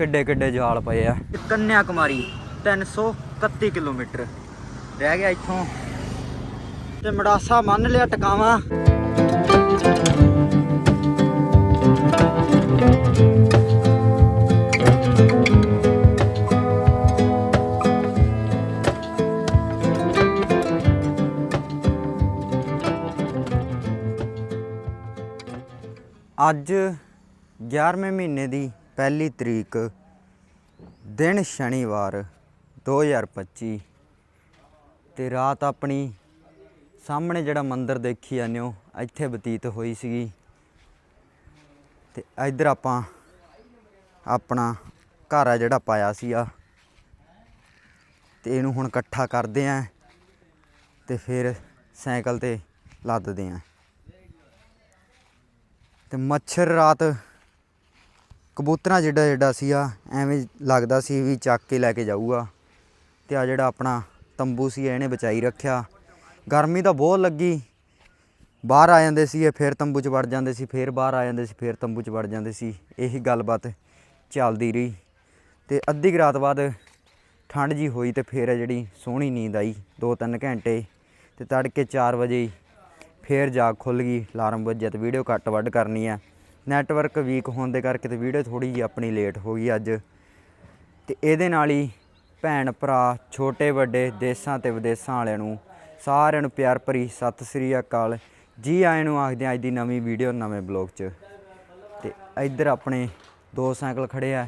ਕਿੱਡੇ ਕਿੱਡੇ ਜਾਲ ਪਏ ਆ। ਕੰਨਿਆ ਕੁਮਾਰੀ 331 ਕਿਲੋਮੀਟਰ। ਰਹਿ ਗਿਆ ਇੱਥੋਂ। ਤੇ ਮੜਾਸਾ ਮੰਨ ਲਿਆ ਟਿਕਾਵਾ। ਅੱਜ 11ਵੇਂ ਮਹੀਨੇ ਦੀ ਪਹਿਲੀ ਤਰੀਕ ਦਿਨ ਸ਼ਨੀਵਾਰ 2025 ਤੇ ਰਾਤ ਆਪਣੀ ਸਾਹਮਣੇ ਜਿਹੜਾ ਮੰਦਿਰ ਦੇਖੀ ਜਾਂਦੇ ਹੋ, ਇੱਥੇ ਬਤੀਤ ਹੋਈ ਸੀਗੀ। ਤੇ ਇੱਧਰ ਆਪਾਂ ਆਪਣਾ ਘਰ ਆ ਜਿਹੜਾ ਪਾਇਆ ਸੀ ਆ ਤੇ ਇਹਨੂੰ ਹੁਣ ਇਕੱਠਾ ਕਰਦੇ ਆਂ ਤੇ ਫਿਰ ਸਾਈਕਲ ਤੇ ਲੱਦਦੇ ਆਂ। ਤੇ ਮੱਛਰ ਰਾਤ ਕਬੂਤਰਾਂ ਜਿਹੜਾ ਜਿਹੜਾ ਸੀ ਆ ਐਵੇਂ ਲੱਗਦਾ ਸੀ ਵੀ ਚੱਕ ਕੇ ਲੈ ਕੇ ਜਾਊਗਾ। ਤੇ ਆ ਜਿਹੜਾ ਆਪਣਾ ਤੰਬੂ ਸੀ, ਇਹਨੇ ਬਚਾਈ ਰੱਖਿਆ। ਗਰਮੀ ਤਾਂ ਬਹੁਤ ਲੱਗੀ। ਬਾਹਰ ਆ ਜਾਂਦੇ ਸੀ, ਇਹ ਫਿਰ ਤੰਬੂ 'ਚ ਵੜ ਜਾਂਦੇ ਸੀ, ਫਿਰ ਬਾਹਰ ਆ ਜਾਂਦੇ ਸੀ, ਫਿਰ ਤੰਬੂ 'ਚ ਵੜ ਜਾਂਦੇ ਸੀ। ਇਹੀ ਗੱਲਬਾਤ ਚੱਲਦੀ ਰਹੀ। ਤੇ ਅੱਧੀ ਕੁ ਰਾਤ ਬਾਅਦ ਠੰਡ ਜੀ ਹੋਈ ਤੇ ਫਿਰ ਜਿਹੜੀ ਸੋਹਣੀ ਨੀਂਦ ਆਈ 2-3 ਘੰਟੇ। ਤੇ ਤੜਕੇ 4 ਵਜੇ ਹੀ ਫੇਰ ਜਾਗ ਖੁੱਲ ਗਈ, ਅਲਾਰਮ ਵੱਜਿਆ ਤੇ ਵੀਡੀਓ ਕੱਟ ਵੱਢ ਕਰਨੀ ਆ। ਨੈਟਵਰਕ ਵੀਕ ਹੋਣ ਦੇ ਕਰਕੇ ਤੇ ਵੀਡੀਓ ਥੋੜੀ ਜਿਹੀ ਆਪਣੀ ਲੇਟ ਹੋ ਗਈ ਅੱਜ। ਤੇ ਇਹਦੇ ਨਾਲ ਹੀ ਭੈਣ ਭਰਾ, ਛੋਟੇ ਵੱਡੇ, ਦੇਸ਼ਾਂ ਤੇ ਵਿਦੇਸ਼ਾਂ ਵਾਲਿਆਂ ਨੂੰ ਸਾਰਿਆਂ ਨੂੰ ਪਿਆਰ ਭਰੀ ਸਤਿ ਸ੍ਰੀ ਅਕਾਲ। ਜੀ ਆਇਆਂ ਨੂੰ ਆਖਦੇ ਹਾਂ ਅੱਜ ਦੀ ਨਵੀਂ ਵੀਡੀਓ ਨਵੇਂ ਬਲੌਗ 'ਚ। ਤੇ ਇੱਧਰ ਆਪਣੇ ਦੋ ਸਾਈਕਲ ਖੜੇ ਆ,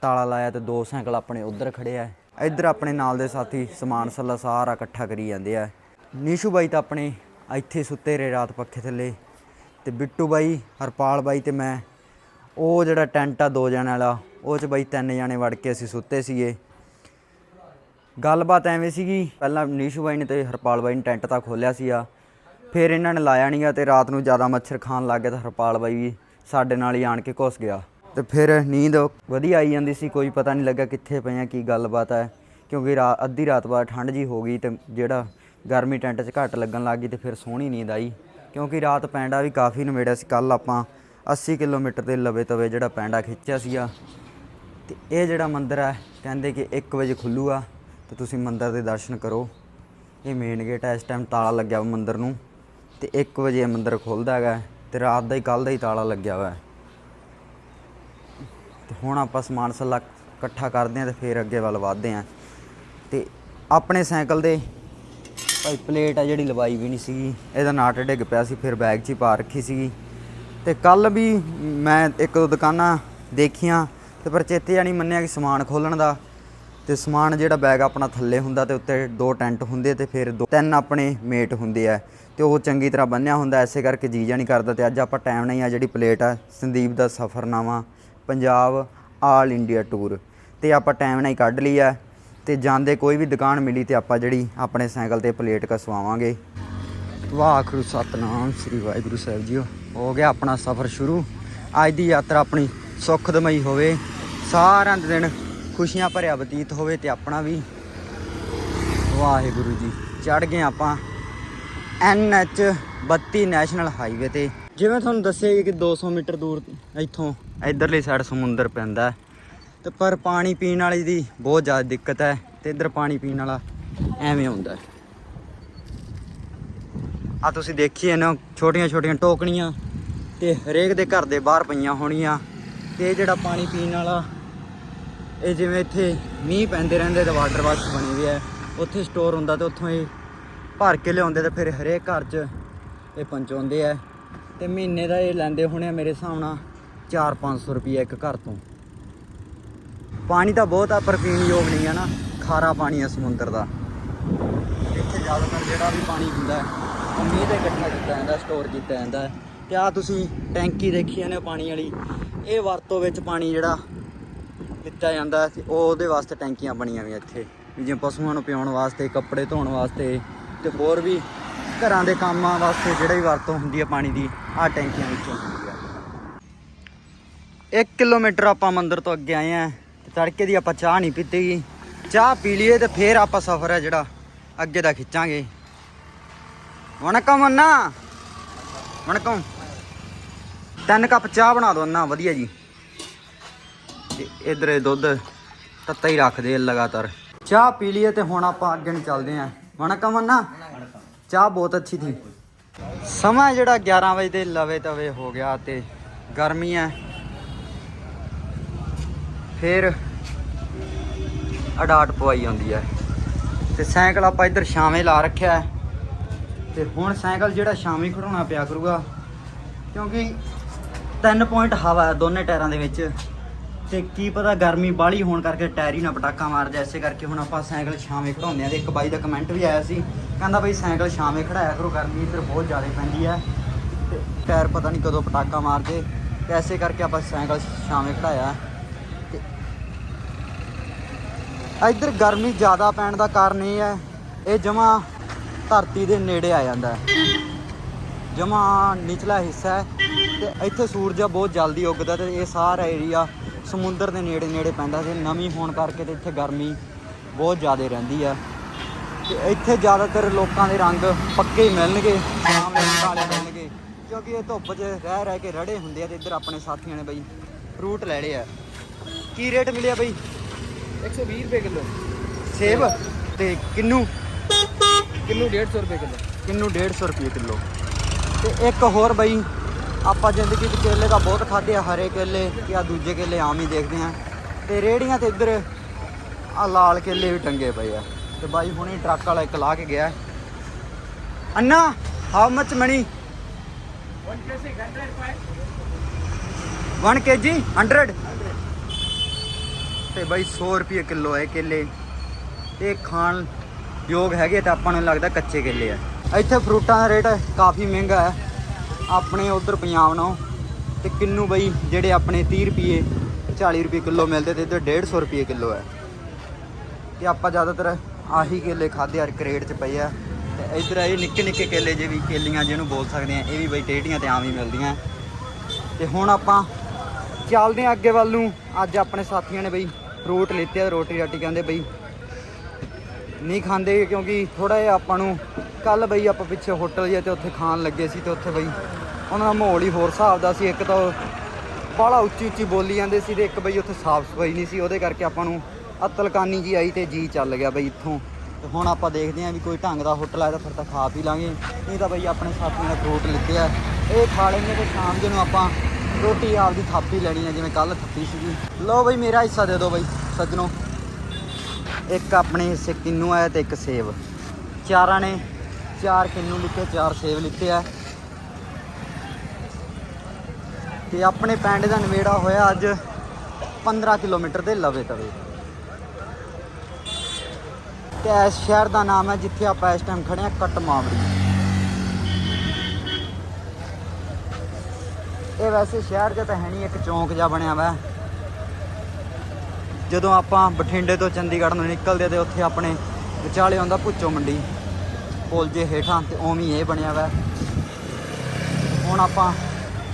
ਤਾਲਾ ਲਾਇਆ ਤੇ ਦੋ ਸਾਈਕਲ ਆਪਣੇ ਉੱਧਰ ਖੜੇ ਆ। ਇੱਧਰ ਆਪਣੇ ਨਾਲ ਦੇ ਸਾਥੀ ਸਮਾਨ ਸੱਲਾ ਸਾਰਾ ਇਕੱਠਾ ਕਰੀ ਜਾਂਦੇ ਆ। ਨੀਸ਼ੂ ਬਾਈ ਤਾਂ ਆਪਣੇ ਇੱਥੇ ਸੁੱਤੇ ਰਹੇ ਰਾਤ ਪੱਖੇ ਥੱਲੇ। ਤੇ ਬਿੱਟੂ ਬਾਈ, ਹਰਪਾਲ ਬਾਈ ਤੇ ਮੈਂ। ਉਹ ਜਿਹੜਾ ਟੈਂਟ ਆ ਦੋ ਜਣਿਆਂ ਵਾਲਾ, ਉਹ ਚ ਬਾਈ ਤਿੰਨ ਜਣੇ ਵੜ ਕੇ ਅਸੀਂ ਸੁੱਤੇ ਸੀਗੇ। ਗੱਲਬਾਤ ਐਵੇਂ ਸੀਗੀ, ਪਹਿਲਾਂ ਨੀਸ਼ੂ ਬਾਈ ਨੇ ਤੇ ਹਰਪਾਲ ਬਾਈ ਨੇ ਟੈਂਟ ਤਾਂ ਖੋਲਿਆ ਸੀਗਾ। ਫਿਰ ਇਹਨਾਂ ਨੇ ਲਾਇਆ ਨਹੀਂਗਾ ਤੇ ਰਾਤ ਨੂੰ ਜ਼ਿਆਦਾ ਮੱਛਰ ਖਾਣ ਲੱਗ ਗਿਆ ਤਾਂ ਹਰਪਾਲ ਬਾਈ ਵੀ ਸਾਡੇ ਨਾਲ ਹੀ ਆਣ ਕੇ ਘੁਸ ਗਿਆ। ਤੇ ਫਿਰ ਨੀਂਦ ਵਧੀਆ ਆਈ ਜਾਂਦੀ ਸੀ, ਕੋਈ ਪਤਾ ਨਹੀਂ ਲੱਗਾ ਕਿੱਥੇ ਪਏ ਪਈਆਂ ਕੀ ਗੱਲਬਾਤ ਹੈ। ਕਿਉਂਕਿ ਰਾ, ਅੱਧੀ ਰਾਤ ਬਾਅਦ ਠੰਡ ਜੀ ਹੋ ਗਈ ਤੇ ਜਿਹੜਾ ਗਰਮੀ ਟੈਂਟ 'ਚ ਘੱਟ ਲੱਗਣ ਲੱਗ ਗਈ ਤੇ ਫਿਰ ਸੋਹਣੀ ਨੀਂਦ ਆਈ। ਕਿਉਂਕਿ ਰਾਤ ਪੈਂਡਾ ਵੀ ਕਾਫੀ ਨਵੇੜਿਆ ਸੀ। ਕੱਲ ਆਪਾਂ 80 ਕਿਲੋਮੀਟਰ ਦੇ ਲਵੇ ਤਵੇ ਜਿਹੜਾ ਪੈਂਡਾ ਖਿੱਚਿਆ ਸੀਗਾ। ਤੇ ਇਹ ਜਿਹੜਾ ਮੰਦਿਰ ਹੈ, ਕਹਿੰਦੇ ਕਿ 1 ਵਜੇ ਖੁੱਲੂਗਾ। ਤੇ ਤੁਸੀਂ ਮੰਦਿਰ ਦੇ ਦਰਸ਼ਨ ਕਰੋ। ਇਹ ਮੇਨ ਗੇਟ ਹੈ, ਇਸ ਟਾਈਮ ਤਾਲਾ ਲੱਗਿਆ ਵਾ ਮੰਦਿਰ ਨੂੰ। ਤੇ 1 ਵਜੇ ਇਹ ਮੰਦਿਰ ਖੁੱਲਦਾ ਹੈਗਾ ਤੇ ਰਾਤ ਦਾ ਹੀ ਕੱਲ ਦਾ ਹੀ ਤਾਲਾ ਲੱਗਿਆ ਹੋਇਆ ਹੈ। ਤੇ ਹੁਣ ਆਪਾਂ ਸਮਾਨ ਸੱਲਾ ਇਕੱਠਾ ਕਰਦੇ ਆਂ ਤੇ ਫਿਰ ਅੱਗੇ ਵੱਲ ਵਧਦੇ ਆਂ ਤੇ ਆਪਣੇ ਸਾਈਕਲ ਦੇ ਭਾਈ ਪਲੇਟ ਆ ਜਿਹੜੀ ਲਵਾਈ ਵੀ ਨਹੀਂ ਸੀਗੀ। ਇਹਦਾ ਨਾਟ ਡਿੱਗ ਪਿਆ ਸੀ, ਫਿਰ ਬੈਗ 'ਚ ਹੀ ਪਾ ਰੱਖੀ ਸੀਗੀ। ਤੇ ਕੱਲ ਵੀ ਮੈਂ ਇੱਕ ਦੋ ਦੁਕਾਨਾਂ ਦੇਖੀਆਂ ਤੇ ਪਰ ਚੇਤੇ ਜਾਣੀ ਮੰਨਿਆ ਕਿ ਸਮਾਨ ਖੋਲਣ ਦਾ ਤੇ ਸਮਾਨ ਜਿਹੜਾ ਬੈਗ ਆਪਣਾ ਥੱਲੇ ਹੁੰਦਾ ਤੇ ਉੱਤੇ ਦੋ ਟੈਂਟ ਹੁੰਦੇ ਤੇ ਫਿਰ ਦੋ ਤਿੰਨ ਆਪਣੇ ਮੇਟ ਹੁੰਦੇ ਆ ਤੇ ਉਹ ਚੰਗੀ ਤਰ੍ਹਾਂ ਬੰਨਿਆ ਹੁੰਦਾ, ਐਸੇ ਕਰਕੇ ਜੀ ਜਾ ਨਹੀਂ ਕਰਦਾ ਤੇ ਅੱਜ ਆਪਾਂ ਟਾਈਮ ਨਹੀਂ ਆ ਜਿਹੜੀ ਪਲੇਟ ਆ, ਸੰਦੀਪ ਦਾ ਸਫ਼ਰਨਾਮਾ, ਪੰਜਾਬ ਆਲ ਇੰਡੀਆ ਟੂਰ ਤੇ ਆਪਾਂ ਟਾਈਮ ਨਾਲ ਹੀ ਕੱਢ ਲਈ ਆ। ਤੇ ਜਾਂਦੇ ਕੋਈ ਵੀ ਦੁਕਾਨ ਮਿਲੀ ਤੇ ਆਪਾਂ ਜਿਹੜੀ ਆਪਣੇ ਸਾਈਕਲ ਤੇ ਪਲੇਟ ਕਸਵਾਵਾਂਗੇ। ਵਾਹਿਗੁਰੂ, ਸਤਨਾਮ ਸ੍ਰੀ ਵਾਹਿਗੁਰੂ ਸਾਹਿਬ ਜੀਓ। ਹੋ ਗਿਆ ਆਪਣਾ ਸਫ਼ਰ ਸ਼ੁਰੂ। ਅੱਜ ਦੀ ਯਾਤਰਾ ਆਪਣੀ ਸੁਖਦਮਈ ਹੋਵੇ, ਸਾਰਿਆਂ ਦੇ ਦਿਨ ਖੁਸ਼ੀਆਂ ਭਰਿਆ ਬਤੀਤ ਹੋਵੇ ਤੇ ਆਪਣਾ ਵੀ। ਵਾਹਿਗੁਰੂ ਜੀ ਚੜ ਗਏ ਆਪਾਂ ਐਚ 32 ਨੈਸ਼ਨਲ ਹਾਈਵੇ ਤੇ। ਜਿਵੇਂ ਤੁਹਾਨੂੰ ਦੱਸਿਆ ਜੀ ਕਿ 200 ਮੀਟਰ ਦੂਰ ਇੱਥੋਂ ਇਧਰਲੀ ਸਾਈਡ ਸਮੁੰਦਰ ਪੈਂਦਾ। ਹੈ ਤੇ ਪਰ ਪਾਣੀ ਪੀਣ ਵਾਲੇ ਦੀ ਬਹੁਤ ਜ਼ਿਆਦਾ ਦਿੱਕਤ ਹੈ ਤੇ ਇੱਧਰ ਪਾਣੀ ਪੀਣ ਵਾਲਾ ਐਵੇਂ ਹੁੰਦਾ ਹੈ। ਆ ਤੁਸੀਂ ਦੇਖੀਏ ਨਾ ਛੋਟੀਆਂ ਛੋਟੀਆਂ ਟੋਕਣੀਆਂ ਤੇ ਹਰੇਕ ਦੇ ਘਰ ਦੇ ਬਾਹਰ ਪਈਆਂ ਹੋਣੀਆਂ ਤੇ ਇਹ ਜਿਹੜਾ ਪਾਣੀ ਪੀਣ ਵਾਲਾ, ਇਹ ਜਿਵੇਂ ਇੱਥੇ ਮੀਂਹ ਪੈਂਦੇ ਰਹਿੰਦੇ ਤੇ ਵਾਟਰ ਬਾਕਸ ਬਣੇ ਹੋਏ ਹੈ, ਉੱਥੇ ਸਟੋਰ ਹੁੰਦਾ ਤੇ ਉੱਥੋਂ ਇਹ ਭਰ ਕੇ ਲਿਆਉਂਦੇ ਤੇ ਫਿਰ ਹਰੇਕ ਘਰ 'ਚ ਇਹ ਪਹੁੰਚਾਉਂਦੇ ਆ ਤੇ ਮਹੀਨੇ ਦਾ ਇਹ ਲੈਂਦੇ ਹੋਣੇ ਆ ਮੇਰੇ ਹਿਸਾਬ ਨਾਲ 4-500 ਰੁਪਏ ਇੱਕ ਘਰ ਤੋਂ। ਪਾਣੀ ਤਾਂ ਬਹੁਤ ਆ ਪਰ ਪੀਣ ਯੋਗ ਨਹੀਂ ਹੈ ਨਾ। ਖਾਰਾ ਪਾਣੀ ਆ ਸਮੁੰਦਰ ਦਾ। ਇੱਥੇ ਜ਼ਿਆਦਾਤਰ ਜਿਹੜਾ ਵੀ ਪਾਣੀ ਹੁੰਦਾ ਹੈ, ਉਹ ਮੀਂਹ ਤੇ ਇਕੱਠਾ ਕੀਤਾ ਜਾਂਦਾ ਸਟੋਰ ਕੀਤਾ ਜਾਂਦਾ ਹੈ। ਤੇ ਆ ਤੁਸੀਂ ਟੈਂਕੀ ਦੇਖੀ ਨੇ ਪਾਣੀ ਵਾਲੀ। ਇਹ ਵਰਤੋਂ ਵਿੱਚ ਪਾਣੀ ਜਿਹੜਾ ਦਿੱਤਾ ਜਾਂਦਾ ਤੇ ਉਹ ਉਹਦੇ ਵਾਸਤੇ ਟੈਂਕੀਆਂ ਬਣੀਆਂ ਵੀ ਇੱਥੇ। ਜਿਵੇਂ ਪਸ਼ੂਆਂ ਨੂੰ ਪਿਆਉਣ ਵਾਸਤੇ ਕੱਪੜੇ ਧੋਣ ਵਾਸਤੇ ਤੇ ਹੋਰ ਵੀ ਘਰਾਂ ਦੇ ਕੰਮਾਂ ਵਾਸਤੇ ਜਿਹੜਾ ਵੀ ਵਰਤੋਂ ਹੁੰਦੀ ਹੈ ਪਾਣੀ ਦੀ ਆ ਟੈਂਕੀਆਂ ਵਿੱਚੋਂ। ਹੁੰਦੀ ਹੈ 1 ਕਿਲੋਮੀਟਰ ਆਪਾਂ ਮੰਦਰ ਤੋਂ ਅੱਗੇ ਆਏ ਆ ਤੜਕੇ ਦੀ ਆਪਾਂ ਚਾਹ ਨਹੀਂ ਪੀਤੀ ਗੀ। ਚਾਹ ਪੀ ਲਈਏ ਤੇ ਫੇਰ ਆਪਾਂ ਸਫ਼ਰ ਹੈ ਜਿਹੜਾ ਅੱਗੇ ਦਾ ਖਿੱਚਾਂਗੇ। ਵਣਕਮ ਅੰਨਾ। ਵਣਕਮ। ਤਿੰਨ ਕੱਪ ਚਾਹ ਬਣਾ ਦਿਓ ਅੰਨਾ, ਵਧੀਆ ਜੀ। ਤੇ ਦੁੱਧ ਤੱਤਾ ਹੀ ਰੱਖਦੇ ਲਗਾਤਾਰ। ਚਾਹ ਪੀ ਲਈਏ ਤੇ ਹੁਣ ਆਪਾਂ ਅੱਗੇ ਨੂੰ ਚੱਲਦੇ ਆਂ ਵਣਕਮ ਅੰਨਾ। ਚਾਹ ਬਹੁਤ ਅੱਛੀ ਥੀ ਸਮਾਂ ਜਿਹੜਾ 11 ਵਜੇ ਦੇ ਲਵੇ ਤਵੇ ਹੋ ਗਿਆ ਤੇ ਗਰਮੀ ਹੈ। ਫਿਰ ਅਡਾਟ ਪਵਾਈ ਜਾਂਦੀ ਹੈ। ਤੇ ਸਾਈਕਲ ਆਪਾਂ ਇੱਧਰ ਛਾਵੇਂ ਲਾ ਰੱਖਿਆ ਹੈ। ਤੇ ਹੁਣ ਸਾਈਕਲ ਜਿਹੜਾ ਛਾਵੇਂ ਖੜਾਉਣਾ ਪਿਆ ਕਰੂਗਾ, ਕਿਉਂਕਿ 3 ਪੁਆਇੰਟ ਹਵਾ ਹੈ ਦੋਨੇ ਟਾਇਰਾਂ ਦੇ ਵਿੱਚ। ਤੇ ਕੀ ਪਤਾ ਗਰਮੀ ਬਾਹਲੀ ਹੋਣ ਕਰਕੇ ਟਾਇਰ ਹੀ ਨਾ ਪਟਾਕਾ ਮਾਰ ਜਾ ਇਸੇ ਕਰਕੇ ਹੁਣ ਆਪਾਂ ਸਾਈਕਲ ਛਾਵੇਂ ਖੜਾਉਂਦੇ ਆ ਤੇ ਇੱਕ ਬਾਈ ਦਾ ਕਮੈਂਟ ਵੀ ਆਇਆ ਸੀ, ਕਹਿੰਦਾ ਬਈ ਸਾਈਕਲ ਛਾਵੇਂ ਖੜਾਇਆ ਕਰੋ, ਗਰਮੀ ਇੱਧਰ ਬਹੁਤ ਜ਼ਿਆਦਾ ਪੈਂਦੀ ਹੈ। ਤੇ ਟਾਇਰ ਪਤਾ ਨਹੀਂ ਕਦੋਂ ਪਟਾਕਾ ਮਾਰ ਜੇ ਤੇ ਐਸੇ ਕਰਕੇ ਆਪਾਂ ਸਾਈਕਲ ਛਾਵੇਂ ਖੜਾਇਆ ਤੇ ਇੱਧਰ ਗਰਮੀ ਜ਼ਿਆਦਾ ਪੈਣ ਦਾ ਕਾਰਨ ਇਹ ਹੈ, ਇਹ ਜਮਾ ਧਰਤੀ ਦੇ ਨੇੜੇ ਆ ਜਾਂਦਾ ਹੈ। ਜਮਾ ਨਿਚਲਾ ਹਿੱਸਾ ਹੈ ਤੇ ਇੱਥੇ ਸੂਰਜ ਬਹੁਤ ਜਲਦੀ ਉੱਗਦਾ ਤੇ ਇਹ ਸਾਰਾ ਏਰੀਆ ਸਮੁੰਦਰ ਦੇ ਨੇੜੇ ਨੇੜੇ ਪੈਂਦਾ ਤੇ ਨਮੀ ਹੋਣ ਕਰਕੇ ਤੇ ਇੱਥੇ ਗਰਮੀ ਬਹੁਤ ਜ਼ਿਆਦਾ ਰਹਿੰਦੀ ਆ। ਤੇ ਇੱਥੇ ਜ਼ਿਆਦਾਤਰ ਲੋਕਾਂ ਦੇ ਰੰਗ ਪੱਕੇ ਹੀ ਮਿਲਣਗੇ ਸ਼ਾਮ ਦੇ ਕਾਲੇ ਮਿਲਣਗੇ, ਕਿਉਂਕਿ ਇਹ ਧੁੱਪ 'ਚ ਰਹਿ ਰਹਿ ਕੇ ਰੜੇ ਹੁੰਦੇ ਆ ਤੇ ਇੱਧਰ ਆਪਣੇ ਸਾਥੀਆਂ ਨੇ ਬਈ ਫਰੂਟ ਲੈ ਲਏ ਆ। ਕੀ ਰੇਟ ਮਿਲਿਆ ਬਈ? 120 ਰੁਪਏ ਕਿਲੋ। ਸੇਬ ਤੇ ਕਿੰਨੂ? ਕਿਲੋ 150 ਰੁਪਏ ਕਿਲੋ। ਕਿੰਨੂ 150 ਰੁਪਏ ਕਿਲੋ। ਤੇ ਇੱਕ ਹੋਰ ਬਈ ਆਪਾਂ ਜ਼ਿੰਦਗੀ 'ਚ ਕੇਲੇ ਦਾ ਬਹੁਤ ਖਾਦੇ ਆ ਹਰੇ ਕੇਲੇ ਆ ਦੂਜੇ ਕੇਲੇ ਆਮ ਹੀ ਦੇਖਦੇ ਆ। ਤੇ ਰੇੜੀਆਂ ਤੇ ਇੱਧਰ ਆ ਲਾਲ ਕੇਲੇ ਵੀ ਟੰਗੇ ਪਏ ਆ। ਤੇ ਬਾਈ ਹੁਣੇ ਟਰੱਕ ਵਾਲਾ ਇੱਕ ਲਾ ਕੇ ਗਿਆ। ਅੰਨਾ ਹਾਊ ਮਚ ਮਨੀ 1 kg 100 ਤੇ ਬਾਈ 100 ਰੁਪਏ ਕਿਲੋ ਹੈ ਕੇਲੇ। ਤੇ ਖਾਣ ਯੋਗ ਹੈਗੇ ਤਾਂ ਆਪਾਂ ਨੂੰ ਲੱਗਦਾ ਕੱਚੇ ਕੇਲੇ ਆ। ਇੱਥੇ ਫਰੂਟਾਂ ਦਾ ਰੇਟ ਕਾਫੀ ਮਹਿੰਗਾ ਹੈ। ਆਪਣੇ ਉਧਰ ਪੰਜਾਬ ਨਾਲੋਂ ਤੇ ਕਿੰਨੂ ਬਈ ਜਿਹੜੇ ਆਪਣੇ 30 ਰੁਪਏ 40 ਰੁਪਏ ਕਿਲੋ ਮਿਲਦੇ ਤੇ ਇੱਧਰ 150 ਰੁਪਏ ਕਿਲੋ ਹੈ। ਤੇ ਆਪਾਂ ਜ਼ਿਆਦਾਤਰ ਆਹੀ ਕੇਲੇ ਖਾਦੇ ਆ ਕਰੇਟ 'ਚ ਪਏ ਆ। ਤੇ ਇੱਧਰ ਇਹ ਨਿੱਕੇ ਨਿੱਕੇ ਕੇਲੇ ਜੇ ਵੀ ਕੇਲੀਆਂ ਜਿਹਨੂੰ ਬੋਲ ਸਕਦੇ ਆ, ਇਹ ਵੀ ਬਈ ਟੇਟੀਆਂ ਤੇ ਆਮ ਹੀ ਮਿਲਦੀਆਂ। ਤੇ ਹੁਣ ਆਪਾਂ ਚੱਲਦੇ ਆ ਅੱਗੇ ਵੱਲ ਨੂੰ। ਅੱਜ ਆਪਣੇ ਸਾਥੀਆਂ ਨੇ ਬਈ ਫਰੂਟ ਲਿੱਤੇ ਆ ਰੋਟੀ ਰਾਟੀ ਕਹਿੰਦੇ ਬਈ ਨਹੀਂ ਖਾਂਦੇ ਕਿਉਂਕਿ ਥੋੜਾ ਜਿਹਾ ਆਪਾਂ ਨੂੰ ਕੱਲ ਬਈ ਆਪਾਂ ਪਿੱਛੇ ਹੋਟਲ ਜੇ ਤੇ ਉੱਥੇ ਖਾਣ ਲੱਗੇ ਸੀ ਤੇ ਉੱਥੇ ਬਈ ਉਹਨਾਂ ਦਾ ਮਾਹੌਲ ਹੀ ਹੋਰ ਹਿਸਾਬ ਦਾ ਸੀ, ਇੱਕ ਤਾਂ ਬਾਹਲਾ ਉੱਚੀ ਉੱਚੀ ਬੋਲੀ ਜਾਂਦੇ ਸੀ ਤੇ ਇੱਕ ਬਈ ਉੱਥੇ ਸਾਫ਼ ਸਫ਼ਾਈ ਨਹੀਂ ਸੀ, ਉਹਦੇ ਕਰਕੇ ਆਪਾਂ ਨੂੰ ਅਤਲਕਾਨੀ ਜੀ ਆਈ ਤੇ ਜੀ ਚੱਲ ਗਿਆ ਬਈ ਇੱਥੋਂ। ਤੇ ਹੁਣ ਆਪਾਂ ਦੇਖਦੇ ਆਂ ਵੀ ਕੋਈ ਢੰਗ ਦਾ ਹੋਟਲ ਆਇਆ ਤਾਂ ਫਿਰ ਤਾਂ ਖਾ ਪੀ ਲਾਂਗੇ। ਨਹੀਂ ਤਾਂ ਬਈ ਆਪਣੇ ਸਾਥੀਆਂ ਨੇ ਫਰੂਟ ਲਿੱਤੇ ਆ। ਇਹ ਖਾ ਲੈਂਗੇ ਤੇ ਸ਼ਾਮ ਜੇ ਨੂੰ ਆਪਾਂ ਰੋਟੀ ਆਪਦੀ ਥਾਪੀ ਲੈਣੀ ਹੈ ਜਿਵੇਂ ਕੱਲ ਥੱਪੀ ਸੀਗੀ। ਲਓ ਬਈ, ਮੇਰਾ ਹਿੱਸਾ ਦੇ ਦਿਓ ਬਈ, ਸੱਜਣੋ। ਇੱਕ ਆਪਣੇ ਹਿੱਸੇ ਕਿੰਨੂ ਆਇਆ ਤੇ ਇੱਕ ਸੇਬ। ਚਾਰਾਂ ਨੇ ਚਾਰ ਕਿੰਨੂ ਲਿੱਤੇ, ਚਾਰ ਸੇਬ ਲਿੱਤੇ ਆ। ਤੇ ਆਪਣੇ ਪਿੰਡ ਦਾ ਨਵੇੜਾ ਹੋਇਆ ਅੱਜ 15 ਕਿਲੋਮੀਟਰ ਦੇ ਲਵੇ ਤਵੇ। ਤੇ ਇਸ ਸ਼ਹਿਰ ਦਾ ਨਾਮ ਹੈ ਜਿੱਥੇ ਆਪਾਂ ਇਸ ਟਾਈਮ ਖੜੇ ਆ, ਕਟਮਾਵੜੀ। ਇਹ ਵੈਸੇ ਸ਼ਹਿਰ 'ਚ ਤਾਂ ਹੈ ਨਹੀਂ, ਇੱਕ ਚੌਂਕ ਜਿਹਾ ਬਣਿਆ ਵਾ। ਜਦੋਂ ਆਪਾਂ ਬਠਿੰਡੇ ਤੋਂ ਚੰਡੀਗੜ੍ਹ ਨੂੰ ਨਿਕਲਦੇ ਤੇ ਉੱਥੇ ਆਪਣੇ ਵਿਚਾਲੇ ਆਉਂਦਾ ਭੁੱਚੋ ਮੰਡੀ, ਪੁਲ ਜੇ ਹੇਠਾਂ ਤੇ ਉਵੇਂ ਇਹ ਬਣਿਆ ਵਾ। ਹੁਣ ਆਪਾਂ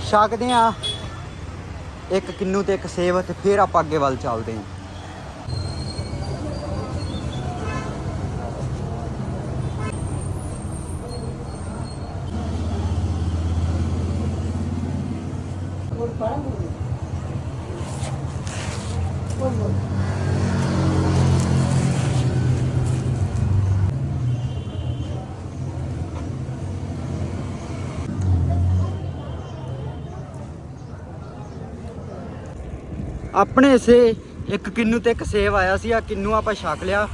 ਛਕਦੇ ਆ ਇੱਕ ਕਿੰਨੂ ਤੇ ਇੱਕ ਸੇਬ ਤੇ ਫਿਰ ਆਪਾਂ ਅੱਗੇ ਵੱਲ ਚੱਲਦੇ ਹਾਂ ਆਪਣੇ ਸੇ ਇੱਕ ਕਿੰਨੂ ਤੇ ਇੱਕ ਸੇਬ ਆਇਆ ਸੀ ਆ ਕਿੰਨੂ ਆਪਾਂ ਛਕ ਲਿਆ।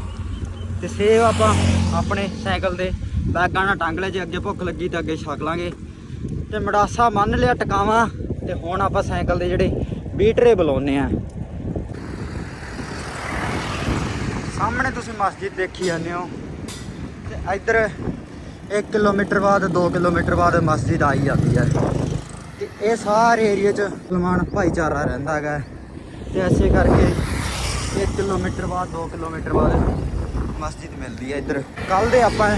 ਤੇ ਸੇਬ ਆਪਾਂ ਆਪਣੇ ਸਾਈਕਲ ਦੇ ਬੈਗਾਂ ਨਾਲ ਟੰਗ ਲਿਆ, ਜੇ ਅੱਗੇ ਭੁੱਖ ਲੱਗੀ ਤਾਂ ਅੱਗੇ ਛਕ ਲਾਂਗੇ। ਤੇ ਮੜਾਸਾ ਮੰਨ ਲਿਆ ਟਿਕਾਵਾਂ। ਤੇ ਹੁਣ ਆਪਾਂ ਸਾਈਕਲ ਦੇ ਜਿਹੜੇ ਬੀਟਰੇ ਬੁਲਾਉਨੇ ਆ ਸਾਹਮਣੇ ਤੁਸੀਂ ਮਸਜਿਦ ਦੇਖੀ ਜਾਂਦੇ ਹੋ। ਤੇ ਇੱਧਰ 1 ਕਿਲੋਮੀਟਰ ਬਾਅਦ 2 ਕਿਲੋਮੀਟਰ ਬਾਅਦ ਮਸਜਿਦ ਆਈ ਜਾਂਦੀ ਹੈ। ਤੇ ਇਹ ਸਾਰੇ ਏਰੀਆ 'ਚ ਮੁਸਲਮਾਨ ਭਾਈਚਾਰਾ ਰਹਿੰਦਾ ਹੈਗਾ। ਤੇ ਐਸੇ ਕਰਕੇ 1 ਕਿਲੋਮੀਟਰ ਬਾਅਦ 2 ਕਿਲੋਮੀਟਰ ਬਾਅਦ ਮਸਜਿਦ ਮਿਲਦੀ ਹੈ ਇੱਧਰ। ਕੱਲ ਦੇ ਆਪਾਂ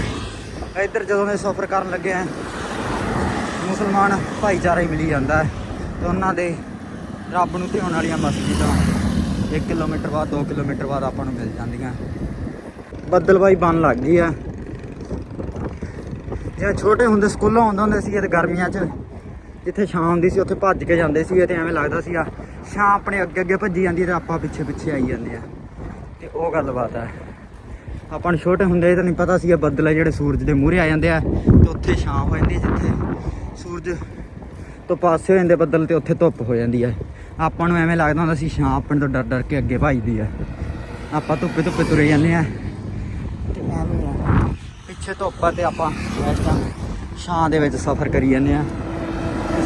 ਇੱਧਰ ਜਦੋਂ ਦੇ ਸਫ਼ਰ ਕਰਨ ਲੱਗੇ ਆ ਮੁਸਲਮਾਨ ਭਾਈਚਾਰਾ ਹੀ ਮਿਲੀ ਜਾਂਦਾ ਹੈ। ਉਹਨਾਂ ਦੇ ਰੱਬ ਨੂੰ ਧਿਆਉਣ ਵਾਲੀਆਂ ਮਸਜਿਦਾਂ 1 ਕਿਲੋਮੀਟਰ ਬਾਅਦ 2 ਕਿਲੋਮੀਟਰ ਬਾਅਦ ਆਪਾਂ ਨੂੰ ਮਿਲ ਜਾਂਦੀਆਂ। ਬੱਦਲਬਾਈ ਬਣ ਲੱਗ ਗਈ ਆ। ਜਿਵੇਂ ਛੋਟੇ ਹੁੰਦੇ ਸਕੂਲੋਂ ਆਉਂਦੇ ਹੁੰਦੇ ਸੀ ਤੇ ਗਰਮੀਆਂ 'ਚ, ਜਿੱਥੇ ਸ਼ਾਮ ਹੁੰਦੀ ਸੀ, ਉੱਥੇ ਭੱਜ ਕੇ ਜਾਂਦੇ ਸੀ ਤੇ ਐਵੇਂ ਲੱਗਦਾ ਸੀ ਆ ਛਾਂ ਆਪਣੇ ਅੱਗੇ ਅੱਗੇ ਭੱਜੀ ਜਾਂਦੀ ਹੈ ਤੇ ਆਪਾਂ ਪਿੱਛੇ ਪਿੱਛੇ ਆਈ ਜਾਂਦੇ ਆ। ਤੇ ਉਹ ਗੱਲਬਾਤ ਹੈ ਆਪਾਂ ਨੂੰ ਛੋਟੇ ਹੁੰਦੇ ਤਾਂ ਨਹੀਂ ਪਤਾ ਸੀ ਇਹ ਬੱਦਲ ਆ ਜਿਹੜੇ ਸੂਰਜ ਦੇ ਮੂਹਰੇ ਆ ਜਾਂਦੇ ਆ, ਤੇ ਉੱਥੇ ਛਾਂ ਹੋ ਜਾਂਦੀ ਜਿੱਥੇ ਸੂਰਜ ਤੋਂ ਪਾਸੇ ਹੋ ਜਾਂਦੇ ਬੱਦਲ ਤੇ ਉੱਥੇ ਧੁੱਪ ਹੋ ਜਾਂਦੀ ਹੈ ਆਪਾਂ ਨੂੰ ਐਵੇਂ ਲੱਗਦਾ ਹੁੰਦਾ ਸੀ ਛਾਂ ਆਪਣੇ ਤੋਂ ਡਰ ਡਰ ਕੇ ਅੱਗੇ ਭੱਜਦੀ ਆ। ਆਪਾਂ ਧੁੱਪੇ ਧੁੱਪੇ ਤੁਰੇ ਜਾਂਦੇ ਆ। ਤੇ ਐਵੇਂ ਆ। ਪਿੱਛੇ ਧੁੱਪ ਆ ਤੇ ਆਪਾਂ ਛਾਂ ਦੇ ਵਿੱਚ ਸਫ਼ਰ ਕਰੀ ਜਾਂਦੇ ਆ।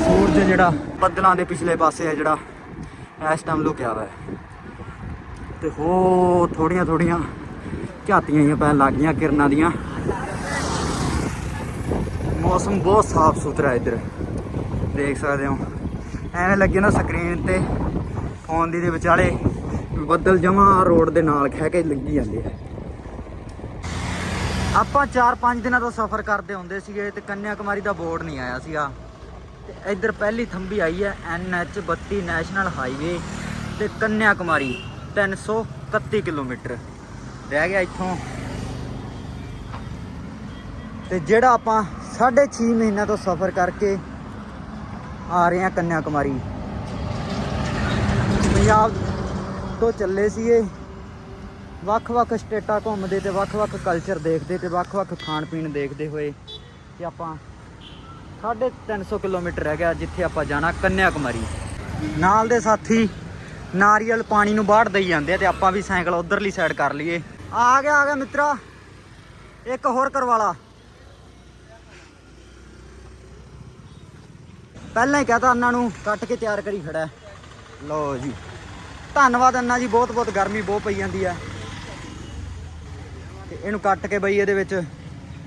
ਸੂਰਜ ਜਿਹੜਾ ਬੱਦਲਾਂ ਦੇ ਪਿਛਲੇ ਪਾਸੇ ਆ ਜਿਹੜਾ ਇਸ ਟਾਈਮ ਲੁਕਿਆ ਹੋਇਆ। ਹੈ ਤੇ ਹੋ ਥੋੜੀਆਂ ਥੋੜੀਆਂ ਝਾਤੀਆਂ ਹੀ ਪੈਣ ਲੱਗ ਗਈਆਂ ਕਿਰਨਾਂ ਦੀਆਂ। ਮੌਸਮ ਬਹੁਤ ਸਾਫ਼ ਸੁਥਰਾ ਇੱਧਰ। ਦੇਖ ਸਕਦੇ ਹੋ। ਐਵੇਂ ਲੱਗੇ ਨਾ ਸਕਰੀਨ ਤੇ ਫੋਨ ਦੀ ਦੇ ਵਿਚਾਲੇ ਬੱਦਲ ਜਮਾ ਰੋਡ ਦੇ ਨਾਲ ਖਹਿ ਕੇ ਲੱਗੀ ਜਾਂਦੇ ਆ। ਆਪਾਂ 4-5 ਦਿਨਾਂ ਤੋਂ ਸਫ਼ਰ ਕਰਦੇ ਹੁੰਦੇ ਸੀਗੇ ਤੇ ਕੰਨਿਆ ਕੁਮਾਰੀ ਦਾ ਬੋਰਡ ਨਹੀਂ ਆਇਆ ਸੀਗਾ। ਤੇ ਇੱਧਰ ਪਹਿਲੀ ਥੰਬੀ ਆਈ ਹੈ NH 32 ਨੈਸ਼ਨਲ ਹਾਈਵੇ ਤੇ ਕੰਨਿਆ ਕੁਮਾਰੀ 331 ਕਿਲੋਮੀਟਰ। ਰਹਿ ਗਿਆ ਇੱਥੋਂ। ਤੇ ਜਿਹੜਾ ਆਪਾਂ 6.5 ਮਹੀਨਿਆਂ ਤੋਂ ਸਫ਼ਰ ਕਰਕੇ ਆ ਰਹੇ ਹਾਂ ਕੰਨਿਆ ਕੁਮਾਰੀ ਪੰਜਾਬ ਤੋਂ ਚੱਲੇ ਸੀਗੇ। ਵੱਖ-ਵੱਖ ਸਟੇਟਾਂ ਘੁੰਮਦੇ ਤੇ ਵੱਖ-ਵੱਖ ਕਲਚਰ ਦੇਖਦੇ ਤੇ ਵੱਖ-ਵੱਖ ਖਾਣ ਪੀਣ ਦੇਖਦੇ ਹੋਏ ਤੇ ਆਪਾਂ 350 ਕਿਲੋਮੀਟਰ ਰਹਿ ਗਿਆ ਜਿੱਥੇ ਆਪਾਂ ਜਾਣਾ ਕੰਨਿਆ ਕੁਮਾਰੀ ਨਾਲ ਦੇ ਸਾਥੀ ਨਾਰੀਅਲ ਪਾਣੀ ਨੂੰ ਬਾਹਰ ਦੇਈ ਜਾਂਦੇ ਆ ਤੇ ਆਪਾਂ ਵੀ ਸਾਈਕਲ ਉਧਰਲੀ ਸਾਈਡ ਕਰ ਲਈਏ। ਆ ਗਿਆ ਆ ਗਿਆ ਮਿੱਤਰਾ। ਇੱਕ ਹੋਰ ਕਰਵਾਲਾ ਪਹਿਲਾਂ ਹੀ ਕਹਤਾ ਅੰਨਾ ਨੂੰ, ਕੱਟ ਕੇ ਤਿਆਰ ਕਰੀ ਖੜਾ। ਲਓ ਜੀ। ਧੰਨਵਾਦ ਅੰਨਾ ਜੀ, ਬਹੁਤ ਬਹੁਤ ਗਰਮੀ ਬਹੁਤ ਪਈ ਜਾਂਦੀ ਹੈ ਤੇ ਇਹਨੂੰ ਕੱਟ ਕੇ ਬਈ ਇਹਦੇ ਵਿੱਚ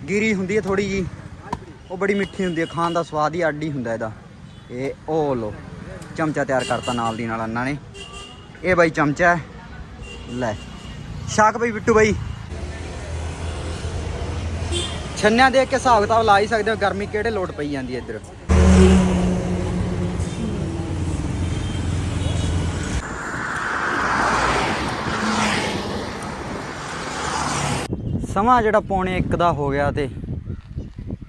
ਗਿਰੀ ਹੁੰਦੀ ਹੈ ਥੋੜੀ ਜੀ। ਉਹ ਬੜੀ ਮਿੱਠੀ ਹੁੰਦੀ ਹੈ ਖਾਣ ਦਾ ਸਵਾਦ ਹੀ ਅੱਡ ਹੀ ਹੁੰਦਾ ਇਹਦਾ। ਇਹ, ਉਹ ਲੋ ਚਮਚਾ ਤਿਆਰ ਕਰਤਾ ਨਾਲ ਦੀ ਨਾਲ ਅੰਨਾ ਨੇ। ਇਹ ਬਾਈ ਚਮਚਾ ਲੈ, ਸ਼ਾਕ ਬਈ ਬਿੱਟੂ ਬਾਈ। ਛੰਨਿਆਂ ਦੇਖ ਕੇ ਹਿਸਾਬ ਕਿਤਾਬ ਲਾ ਹੀ ਸਕਦੇ ਹੋ, ਗਰਮੀ ਕਿਹੜੇ ਲੋਟ ਪਈ ਜਾਂਦੀ ਹੈ ਇੱਧਰ। ਸਮਾਂ ਜਿਹੜਾ ਪੌਣੇ 1 ਦਾ ਹੋ ਗਿਆ ਤੇ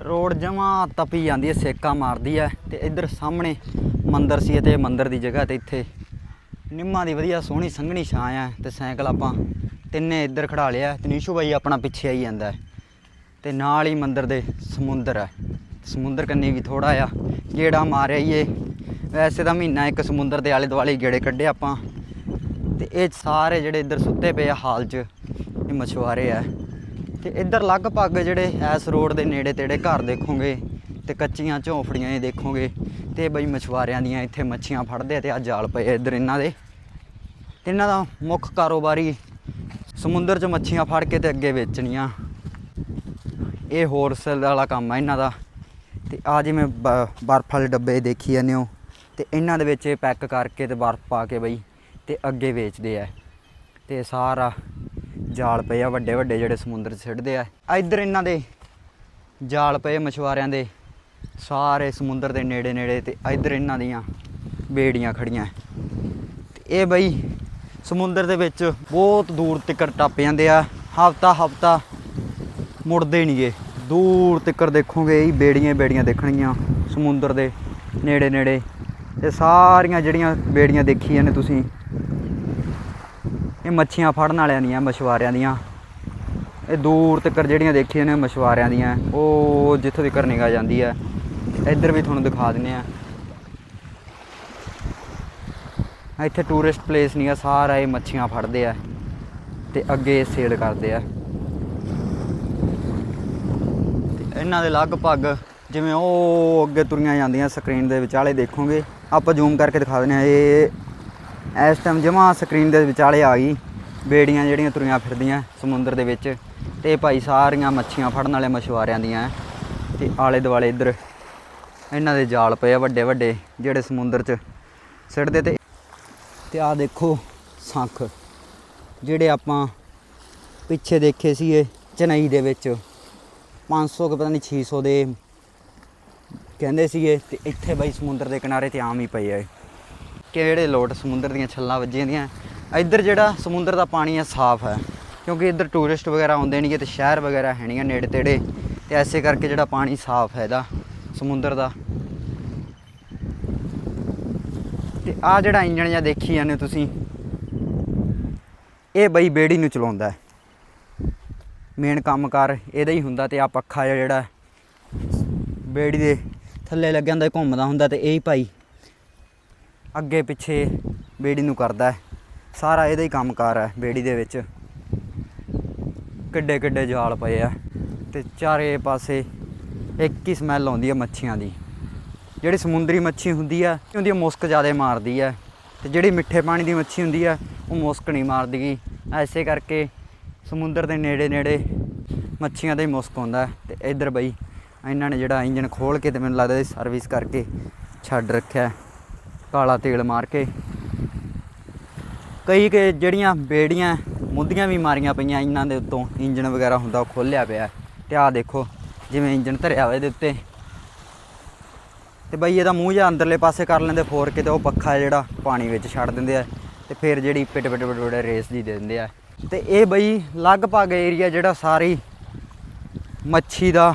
ਰੋਡ ਜਮਾ ਤਪੀ ਜਾਂਦੀ ਹੈ, ਸੇਕਾ ਮਾਰਦੀ ਹੈ ਤੇ ਇੱਧਰ ਸਾਹਮਣੇ ਮੰਦਰ ਸੀ ਤੇ ਮੰਦਰ ਦੀ ਜਗ੍ਹਾ ਤੇ ਇੱਥੇ ਨਿੰਮਾਂ ਦੀ ਵਧੀਆ ਸੋਹਣੀ ਸੰਘਣੀ ਛਾਂ ਆ ਤੇ ਸਾਈਕਲ ਆਪਾਂ ਤਿੰਨੇ ਇੱਧਰ ਖੜਾ ਲਿਆ ਤੇ ਨੀਸ਼ੂ ਬਾਈ ਆਪਣਾ ਪਿੱਛੇ ਆਈ ਜਾਂਦਾ ਹੈ ਤੇ ਨਾਲ ਹੀ ਮੰਦਰ ਦੇ ਸਮੁੰਦਰ ਹੈ। ਸਮੁੰਦਰ ਕੰਨੀ ਵੀ ਥੋੜਾ ਆ ਗੇੜਾ ਮਾਰਿਆ ਹੀ ਏ। ਵੈਸੇ ਤਾਂ ਮਹੀਨਾ ਇੱਕ ਸਮੁੰਦਰ ਦੇ ਆਲੇ ਦੁਆਲੇ ਗੇੜੇ ਕੱਢੇ ਆਪਾਂ ਤੇ ਇਹ ਸਾਰੇ ਜਿਹੜੇ ਇੱਧਰ ਸੁੱਤੇ ਪਏ ਆ ਹਾਲ 'ਚ, ਇਹ ਮਛੁਆਰੇ ਆ। ਤੇ ਇੱਧਰ ਲਗਭਗ ਜਿਹੜੇ ਇਸ ਰੋਡ ਦੇ ਨੇੜੇ ਤੇੜੇ ਘਰ ਦੇਖੋਗੇ ਤੇ ਕੱਚੀਆਂ ਝੌਂਪੜੀਆਂ ਹੀ ਦੇਖੋਗੇ ਤੇ ਬਈ ਮਛੁਆਰਿਆਂ ਦੀਆਂ ਇੱਥੇ ਮੱਛੀਆਂ ਫੜਦੇ ਆ ਤੇ ਆ ਜਾਲ ਪਏ ਇੱਧਰ ਇਹਨਾਂ ਦੇ। ਤੇ ਇਹਨਾਂ ਦਾ ਮੁੱਖ ਕਾਰੋਬਾਰੀ ਸਮੁੰਦਰ 'ਚ ਮੱਛੀਆਂ ਫੜ ਕੇ ਤੇ ਅੱਗੇ ਵੇਚਣੀਆਂ। ਇਹ ਹੋਲਸੇਲ ਵਾਲਾ ਕੰਮ ਆ ਇਹਨਾਂ ਦਾ। ਤੇ ਆ ਜਿਵੇਂ ਬ- ਬਰਫ਼ ਵਾਲੇ ਡੱਬੇ ਦੇਖੀ ਜਾਂਦੇ ਹੋ। ਤੇ ਇਹਨਾਂ ਦੇ ਵਿੱਚ ਇਹ ਪੈਕ ਕਰਕੇ ਤੇ ਬਰਫ਼ ਪਾ ਕੇ ਬਈ ਤੇ ਅੱਗੇ ਵੇਚਦੇ ਆ। ਤੇ ਸਾਰਾ ਜਾਲ ਪਏ ਆ, ਵੱਡੇ ਵੱਡੇ ਜਿਹੜੇ ਸਮੁੰਦਰ 'ਚ ਸਿੱਟਦੇ ਆ। ਇੱਧਰ ਇਹਨਾਂ ਦੇ ਜਾਲ ਪਏ ਮਛੁਆਰਿਆਂ ਦੇ, ਸਾਰੇ ਸਮੁੰਦਰ ਦੇ ਨੇੜੇ ਨੇੜੇ ਤੇ ਇੱਧਰ ਇਹਨਾਂ ਦੀਆਂ ਬੇੜੀਆਂ ਖੜੀਆਂ। ਤੇ ਇਹ ਬਈ ਸਮੁੰਦਰ ਦੇ ਵਿੱਚ ਬਹੁਤ ਦੂਰ ਤੱਕ ਟੱਪ ਜਾਂਦੇ ਆ, ਹਫਤਾ ਹਫਤਾ ਮੁੜਦੇ ਨਹੀਂਗੇ ਦੂਰ ਤੱਕ ਦੇਖੋਗੇ, ਇਹ ਬੇੜੀਆਂ ਬੇੜੀਆਂ ਦੇਖਣਗੀਆਂ ਸਮੁੰਦਰ ਦੇ ਨੇੜੇ ਨੇੜੇ। ਤੇ ਸਾਰੀਆਂ ਜਿਹੜੀਆਂ ਬੇੜੀਆਂ ਦੇਖੀਆਂ ਨੇ ਤੁਸੀਂ ਇਹ ਮੱਛੀਆਂ ਫੜਨ ਵਾਲਿਆਂ ਦੀਆਂ, ਮਛੁਆਰਿਆਂ ਦੀਆਂ। ਇਹ ਦੂਰ ਤੱਕ ਜਿਹੜੀਆਂ ਦੇਖੀਆਂ ਨੇ, ਮਛੁਆਰਿਆਂ ਦੀਆਂ। ਉਹ ਜਿੱਥੋਂ ਤੱਕ ਨਿਗਾਹ ਜਾਂਦੀ ਹੈ। ਇੱਧਰ ਵੀ ਤੁਹਾਨੂੰ ਦਿਖਾ ਦਿੰਨੇ ਆ ਇੱਥੇ ਟੂਰਿਸਟ ਪਲੇਸ ਨਹੀਂ ਆ, ਸਾਰਾ ਇਹ ਮੱਛੀਆਂ ਫੜਦੇ ਆ ਤੇ ਅੱਗੇ ਸੇਲ ਕਰਦੇ ਆ। ਇਹਨਾਂ ਦੇ ਲਗਭਗ ਜਿਵੇਂ ਉਹ ਅੱਗੇ ਤੁਰੀਆਂ ਜਾਂਦੀਆਂ ਸਕਰੀਨ ਦੇ ਵਿਚਾਲੇ ਦੇਖੋਗੇ। ਆਪਾਂ ਜ਼ੂਮ ਕਰਕੇ ਦਿਖਾ ਦਿੰਦੇ ਆ ਇਹ ਇਸ ਟਾਈਮ ਜਮਾ ਸਕਰੀਨ ਦੇ ਵਿਚਾਲੇ ਆ ਗਈ। ਬੇੜੀਆਂ ਜਿਹੜੀਆਂ ਤੁਰੀਆਂ ਫਿਰਦੀਆਂ ਸਮੁੰਦਰ ਦੇ ਵਿੱਚ। ਤੇ ਭਾਈ ਸਾਰੀਆਂ ਮੱਛੀਆਂ ਫੜਨ ਵਾਲੇ ਮਛੁਆਰਿਆਂ ਦੀਆਂ। ਤੇ ਆਲੇ ਦੁਆਲੇ ਇੱਧਰ ਇਹਨਾਂ ਦੇ ਜਾਲ ਪਏ ਆ ਵੱਡੇ ਵੱਡੇ, ਜਿਹੜੇ ਸਮੁੰਦਰ 'ਚ ਸਿੱਟਦੇ ਤੇ ਤੇ ਆ ਦੇਖੋ ਸੰਖ, ਜਿਹੜੇ ਆਪਾਂ ਪਿੱਛੇ ਦੇਖੇ ਸੀਗੇ ਚਨਈ ਦੇ ਵਿੱਚ। 500 ਕਿ ਪਤਾ ਨਹੀਂ 600 ਦੇ ਕਹਿੰਦੇ ਸੀਗੇ, ਤੇ ਇੱਥੇ ਬਾਈ ਸਮੁੰਦਰ ਦੇ ਕਿਨਾਰੇ ਤੇ ਆਮ ਹੀ ਪਏ ਆ ਕਿਹੜੇ ਲੋਟ ਸਮੁੰਦਰ ਦੀਆਂ ਛੱਲਾਂ ਵੱਜੀਆਂ ਦੀਆਂ, ਇੱਧਰ ਜਿਹੜਾ ਸਮੁੰਦਰ ਦਾ ਪਾਣੀ ਹੈ ਸਾਫ਼ ਹੈ, ਕਿਉਂਕਿ ਇੱਧਰ ਟੂਰਿਸਟ ਵਗੈਰਾ ਆਉਂਦੇ ਨਹੀਂਗੇ ਤੇ ਸ਼ਹਿਰ ਵਗੈਰਾ ਹੈ ਨਹੀਂ ਨੇੜੇ ਤੇੜੇ, ਤੇ ਐਸੇ ਕਰਕੇ ਜਿਹੜਾ ਪਾਣੀ ਸਾਫ਼ ਹੈ ਇਹਦਾ, ਸਮੁੰਦਰ ਦਾ। ਤੇ ਆ ਜਿਹੜਾ ਇੰਜਣ ਜਾਂ ਦੇਖੀ ਜਾਂਦੇ ਤੁਸੀਂ, ਇਹ ਬਈ ਬੇੜੀ ਨੂੰ ਚਲਾਉਂਦਾ ਹੈ। ਮੇਨ ਕੰਮਕਾਰ ਇਹਦਾ ਹੀ ਹੁੰਦਾ ਤੇ ਆ ਪੱਖਾ ਜਿਹਾ ਜਿਹੜਾ ਬੇੜੀ ਦੇ ਥੱਲੇ ਲੱਗਿਆ ਹੁੰਦਾ ਘੁੰਮਦਾ ਹੁੰਦਾ ਤੇ ਇਹ ਹੀ ਭਾਈ ਅੱਗੇ ਪਿੱਛੇ ਬੇੜੀ ਨੂੰ ਕਰਦਾ ਹੈ। ਸਾਰਾ ਇਹਦਾ ਹੀ ਕੰਮਕਾਰ ਹੈ ਬੇੜੀ ਦੇ ਵਿੱਚ। ਕਿੱਡੇ ਕਿੱਡੇ ਜਾਲ ਪਏ ਆ ਤੇ ਚਾਰੇ ਪਾਸੇ ਇੱਕ ਹੀ ਸਮੈਲ ਆਉਂਦੀ ਹੈ ਮੱਛੀਆਂ ਦੀ। ਜਿਹੜੀ ਸਮੁੰਦਰੀ ਮੱਛੀ ਹੁੰਦੀ ਆ ਉਹਦੀ ਮੁਸਕ ਜ਼ਿਆਦਾ ਮਾਰਦੀ ਆ। ਤੇ ਜਿਹੜੀ ਮਿੱਠੇ ਪਾਣੀ ਦੀ ਮੱਛੀ ਹੁੰਦੀ ਆ, ਉਹ ਮੁਸਕ ਨਹੀਂ ਮਾਰਦੀ। ਗੀ ਐਸੇ ਕਰਕੇ ਸਮੁੰਦਰ ਦੇ ਨੇੜੇ ਨੇੜੇ ਮੱਛੀਆਂ ਦਾ ਹੀ ਮੁਸਕ ਆਉਂਦਾ ਹੈ। ਤੇ ਇੱਧਰ ਬਈ, ਇਹਨਾਂ ਨੇ ਜਿਹੜਾ ਇੰਜਨ ਖੋਲ ਕੇ ਤੇ ਮੈਨੂੰ ਲੱਗਦਾ ਸਰਵਿਸ ਕਰਕੇ ਛੱਡ ਰੱਖਿਆ ਕਾਲਾ ਤੇਲ ਮਾਰ ਕੇ। ਕਈ ਕਿ ਜਿਹੜੀਆਂ ਬੇੜੀਆਂ, ਮੁੱਦੀਆਂ ਵੀ ਮਾਰੀਆਂ ਪਈਆਂ ਇਹਨਾਂ ਦੇ ਉੱਤੋਂ ਇੰਜਨ ਵਗੈਰਾ ਹੁੰਦਾ ਉਹ ਖੋਲਿਆ ਪਿਆ। ਤੇ ਆਹ ਦੇਖੋ, ਜਿਵੇਂ ਇੰਜਨ ਧਰਿਆ ਹੋਇਆ ਇਹਦੇ ਉੱਤੇ। ਤੇ ਬਈ ਇਹਦਾ ਮੂੰਹ ਜਿਹਾ ਅੰਦਰਲੇ ਪਾਸੇ ਕਰ ਲੈਂਦੇ ਫੋਰ ਕੇ ਤੇ ਉਹ ਪੱਖਾ ਜਿਹੜਾ ਪਾਣੀ ਵਿੱਚ ਛੱਡ ਦਿੰਦੇ ਆ ਤੇ ਫਿਰ ਜਿਹੜੀ ਪਿੱਟ ਪਿੱਟ ਪਿੱਟ ਪਿੱਟ ਰੇਸ ਦੀ ਦੇ ਦਿੰਦੇ ਆ। ਤੇ ਇਹ ਬਈ ਲਗਭਗ ਏਰੀਆ ਜਿਹੜਾ ਸਾਰੀ ਮੱਛੀ ਦਾ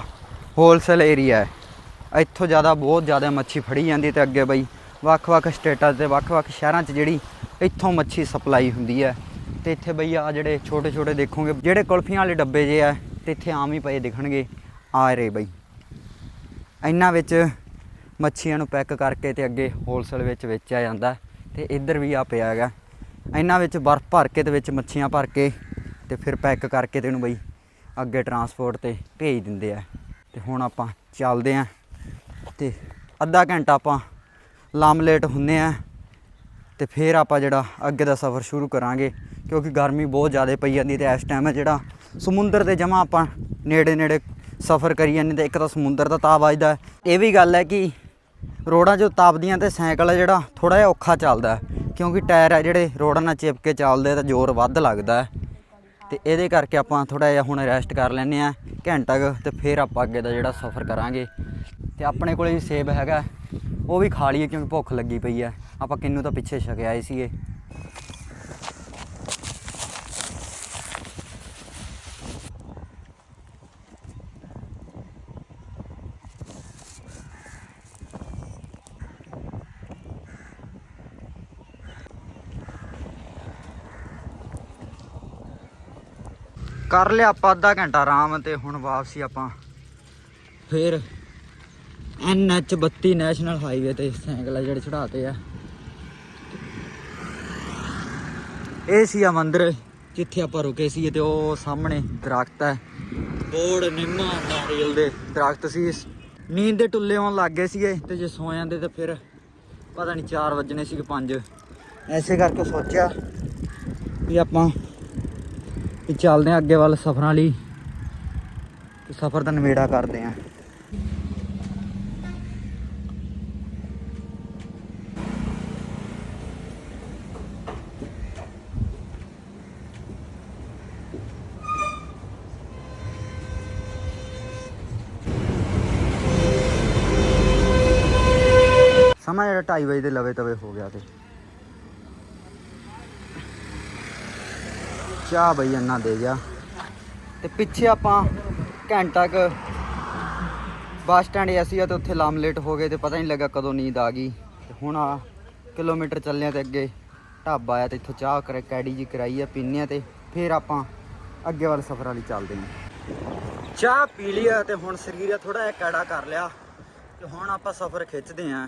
ਹੋਲਸੇਲ ਏਰੀਆ ਹੈ। ਇੱਥੋਂ ਜ਼ਿਆਦਾ ਬਹੁਤ ਜ਼ਿਆਦਾ ਮੱਛੀ ਫੜੀ ਜਾਂਦੀ ਤੇ ਅੱਗੇ ਬਈ ਵੱਖ-ਵੱਖ ਸਟੇਟਾਂ ਤੇ, ਵੱਖ-ਵੱਖ ਸ਼ਹਿਰਾਂ 'ਚ ਜਿਹੜੀ ਇੱਥੋਂ ਮੱਛੀ ਸਪਲਾਈ ਹੁੰਦੀ ਹੈ। ਤੇ ਇੱਥੇ ਬਈ ਆ ਜਿਹੜੇ ਛੋਟੇ-ਛੋਟੇ ਦੇਖੋਗੇ, ਜਿਹੜੇ ਕੁਲਫੀਆਂ ਵਾਲੇ ਡੱਬੇ ਜੇ ਆ, ਤੇ ਇੱਥੇ ਆਮ ਹੀ ਪਏ ਦਿਖਣਗੇ। ਆ ਰਹੇ ਬਈ। ਇਹਨਾਂ ਵਿੱਚ ਮੱਛੀਆਂ ਨੂੰ ਪੈਕ ਕਰਕੇ ਤੇ ਅੱਗੇ ਹੋਲਸੇਲ ਵਿੱਚ ਵੇਚਿਆ ਜਾਂਦਾ। ਤੇ ਇੱਧਰ ਵੀ ਆ ਪਿਆ ਹੈਗਾ। ਇਹਨਾਂ ਵਿੱਚ ਬਰਫ਼ ਭਰ ਕੇ ਤੇ ਵਿੱਚ ਮੱਛੀਆਂ ਭਰ ਕੇ ਤੇ ਫਿਰ ਪੈਕ ਕਰਕੇ ਤੇ ਇਹਨੂੰ ਬਈ ਅੱਗੇ ਟਰਾਂਸਪੋਰਟ ਤੇ ਭੇਜ ਦਿੰਦੇ ਆ। ਤੇ ਹੁਣ ਆਪਾਂ ਚੱਲਦੇ ਆਂ। ਤੇ ਅੱਧਾ ਘੰਟਾ ਆਪਾਂ ਲਾਮਲੇਟ ਹੁੰਨੇ ਆ ਤੇ ਫਿਰ ਆਪਾਂ ਜਿਹੜਾ ਅੱਗੇ ਦਾ ਸਫ਼ਰ ਸ਼ੁਰੂ ਕਰਾਂਗੇ, ਕਿਉਂਕਿ ਗਰਮੀ ਬਹੁਤ ਜ਼ਿਆਦਾ ਪਈ ਜਾਂਦੀ ਤੇ ਇਸ ਟਾਈਮ ਜਿਹੜਾ ਸਮੁੰਦਰ ਦੇ ਜਮਾ ਆਪਾਂ ਨੇੜੇ ਨੇੜੇ ਸਫ਼ਰ ਕਰੀ ਜਾਂਦੇ ਤੇ ਇੱਕ ਤਾਂ ਸਮੁੰਦਰ ਦਾ ਤਾਪ ਵੱਜਦਾ ਹੈ। ਇਹ ਵੀ ਗੱਲ ਹੈ ਕਿ ਰੋਡਾਂ 'ਚੋਂ ਤਾਪਦੀਆਂ ਤੇ ਸਾਈਕਲ ਹੈ ਜਿਹੜਾ ਥੋੜਾ ਜਿਹਾ ਔਖਾ ਚੱਲਦਾ ਕਿਉਂਕਿ ਟਾਇਰ ਹੈ ਜਿਹੜੇ ਰੋਡਾਂ ਨਾਲ ਚਿਪ ਕੇ ਚੱਲਦੇ ਤਾਂ ਜ਼ੋਰ ਵੱਧ ਲੱਗਦਾ ਹੈ। ਤੇ ਇਹਦੇ ਕਰਕੇ ਆਪਾਂ ਥੋੜਾ ਜਿਹਾ ਹੁਣ ਰੈਸਟ ਕਰ ਲੈਂਦੇ ਆ ਘੰਟਾ ਕੁ ਤੇ ਫਿਰ ਆਪਾਂ ਅੱਗੇ ਦਾ ਜਿਹੜਾ ਸਫ਼ਰ ਕਰਾਂਗੇ ਤੇ ਆਪਣੇ ਕੋਲੇ ਵੀ ਸੇਬ ਹੈਗਾ ਉਹ ਵੀ ਖਾ ਲਈਏ ਕਿਉਂਕਿ ਭੁੱਖ ਲੱਗੀ ਪਈ ਹੈ ਆਪਾਂ ਕਿੰਨੂ ਤਾਂ ਪਿੱਛੇ ਛਕ ਆਏ ਸੀਗੇ। ਕਰ ਲਿਆ ਆਪਾਂ ਅੱਧਾ ਘੰਟਾ ਆਰਾਮ ਤੇ, ਹੁਣ ਵਾਪਸੀ ਆਪਾਂ। ਫਿਰ ਐਨਐਚ 32 ਨੈਸ਼ਨਲ ਹਾਈਵੇ ਤੇ ਸਾਈਕਲ ਆ ਜਿਹੜੇ ਚੜਾਤੇ ਆ। ਇਹ ਸੀ ਆ ਮੰਦਿਰ, ਜਿੱਥੇ ਆਪਾਂ ਰੁਕੇ ਸੀ ਤੇ ਉਹ ਸਾਹਮਣੇ ਦਰਖਤ ਹੈ ਬੋੜ ਨਿੰਮਾ ਨਾਰੀਅਲ ਦੇ ਦਰਖਤ ਸੀ। ਨੀਂਦ ਦੇ ਟੁੱਲੇ ਆਉਣ ਲੱਗ ਗਏ ਸੀਗੇ ਤੇ ਜੇ ਸੌ ਜਾਂਦੇ ਤਾਂ ਫਿਰ ਪਤਾ ਨਹੀਂ 4 ਵਜਣੇ ਸੀ ਕਿ 5 ਐਸੇ ਕਰਕੇ ਸੋਚਿਆ ਵੀ ਆਪਾਂ ਵੀ ਚੱਲਦੇ ਆ ਅੱਗੇ ਵੱਲ ਸਫ਼ਰਾਂ ਲਈ ਤੇ ਸਫ਼ਰ ਦਾ ਨਵੇੜਾ ਕਰਦੇ ਆ ਸਮਾਂ ਜਿਹੜਾ 2:30 ਵਜੇ ਦੇ ਲਵੇ ਤਵੇ ਹੋ ਗਿਆ ਤੇ। ਚਾਹ ਬਈ ਅੰਨਾ ਦੇ ਗਿਆ। ਤੇ ਪਿੱਛੇ ਆਪਾਂ ਘੰਟਾ ਕ ਬੱਸ ਸਟੈਂਡ ਅਸੀਂ ਤੇ ਉੱਥੇ ਲਾਮ ਲੇਟ ਹੋ ਗਏ ਤੇ ਪਤਾ ਨਹੀਂ ਲੱਗਾ ਕਦੋਂ ਨੀਂਦ ਆ ਗਈ। ਤੇ ਹੁਣ ਆ ਕਿਲੋਮੀਟਰ ਚੱਲਿਆ ਤੇ ਅੱਗੇ ਢਾਬਾ ਆਇਆ ਤੇ ਇੱਥੋਂ ਚਾਹ ਕਰੇ, ਕੈਡੀ ਜੀ ਕਰਾਈ ਆ ਪੀਨੇ ਆ ਤੇ ਫਿਰ ਆਪਾਂ ਅੱਗੇ ਵਾਲੇ ਸਫ਼ਰ ਵਾਲੀ ਚੱਲਦੇ ਹਾਂ ਚਾਹ ਪੀ ਲਈ ਤੇ ਹੁਣ ਸਰੀਰ ਥੋੜਾ ਜਿਹਾ ਕੈੜਾ ਕਰ ਲਿਆ। ਤੇ ਹੁਣ ਆਪਾਂ ਸਫ਼ਰ ਖਿੱਚਦੇ ਆਂ।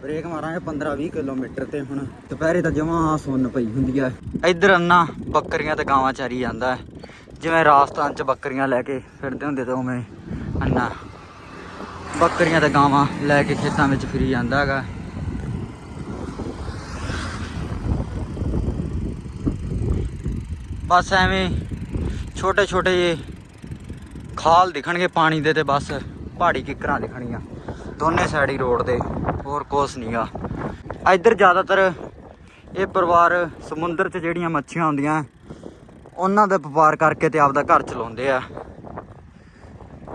ਬ੍ਰੇਕ ਮਾਰਾਂਗੇ 15-20 ਕਿਲੋਮੀਟਰ ਤੇ ਹੁਣ। ਦੁਪਹਿਰੇ ਤਾਂ ਜਮਾਂ ਸੁੰਨ ਪਈ ਹੁੰਦੀ ਆ। ਇੱਧਰ ਅੰਨਾ ਬੱਕਰੀਆਂ ਤੇ ਗਾਵਾਂ ਚਾਰੀ ਜਾਂਦਾ ਜਿਵੇਂ ਰਾਜਸਥਾਨ ਚ ਬੱਕਰੀਆਂ ਲੈ ਕੇ ਫਿਰਦੇ ਹੁੰਦੇ ਤੇ ਉਵੇਂ ਅੰਨਾ ਬੱਕਰੀਆਂ ਤੇ ਗਾਵਾਂ ਲੈ ਕੇ ਖੇਤਾਂ ਵਿੱਚ ਫਿਰੀ ਜਾਂਦਾ ਹੈਗਾ। ਬਸ ਐਵੇਂ ਛੋਟੇ ਛੋਟੇ ਜੇ ਖਾਲ ਦਿਖਣਗੇ ਪਾਣੀ ਦੇ ਤੇ ਬਸ ਪਹਾੜੀ ਕਿਕਰਾਂ ਦਿਖਣਗੀਆਂ। ਦੋਨੇ ਸਾਈਡ ਹੀ ਰੋਡ ਦੇ। ਹੋਰ ਕੁਛ ਆ। ਇੱਧਰ ਜ਼ਿਆਦਾਤਰ ਇਹ ਪਰਿਵਾਰ ਸਮੁੰਦਰ 'ਚ ਜਿਹੜੀਆਂ ਮੱਛੀਆਂ ਹੁੰਦੀਆਂ, ਉਹਨਾਂ ਦਾ ਵਪਾਰ ਕਰਕੇ ਤੇ ਆਪਦਾ ਘਰ ਚਲਾਉਂਦੇ ਆ।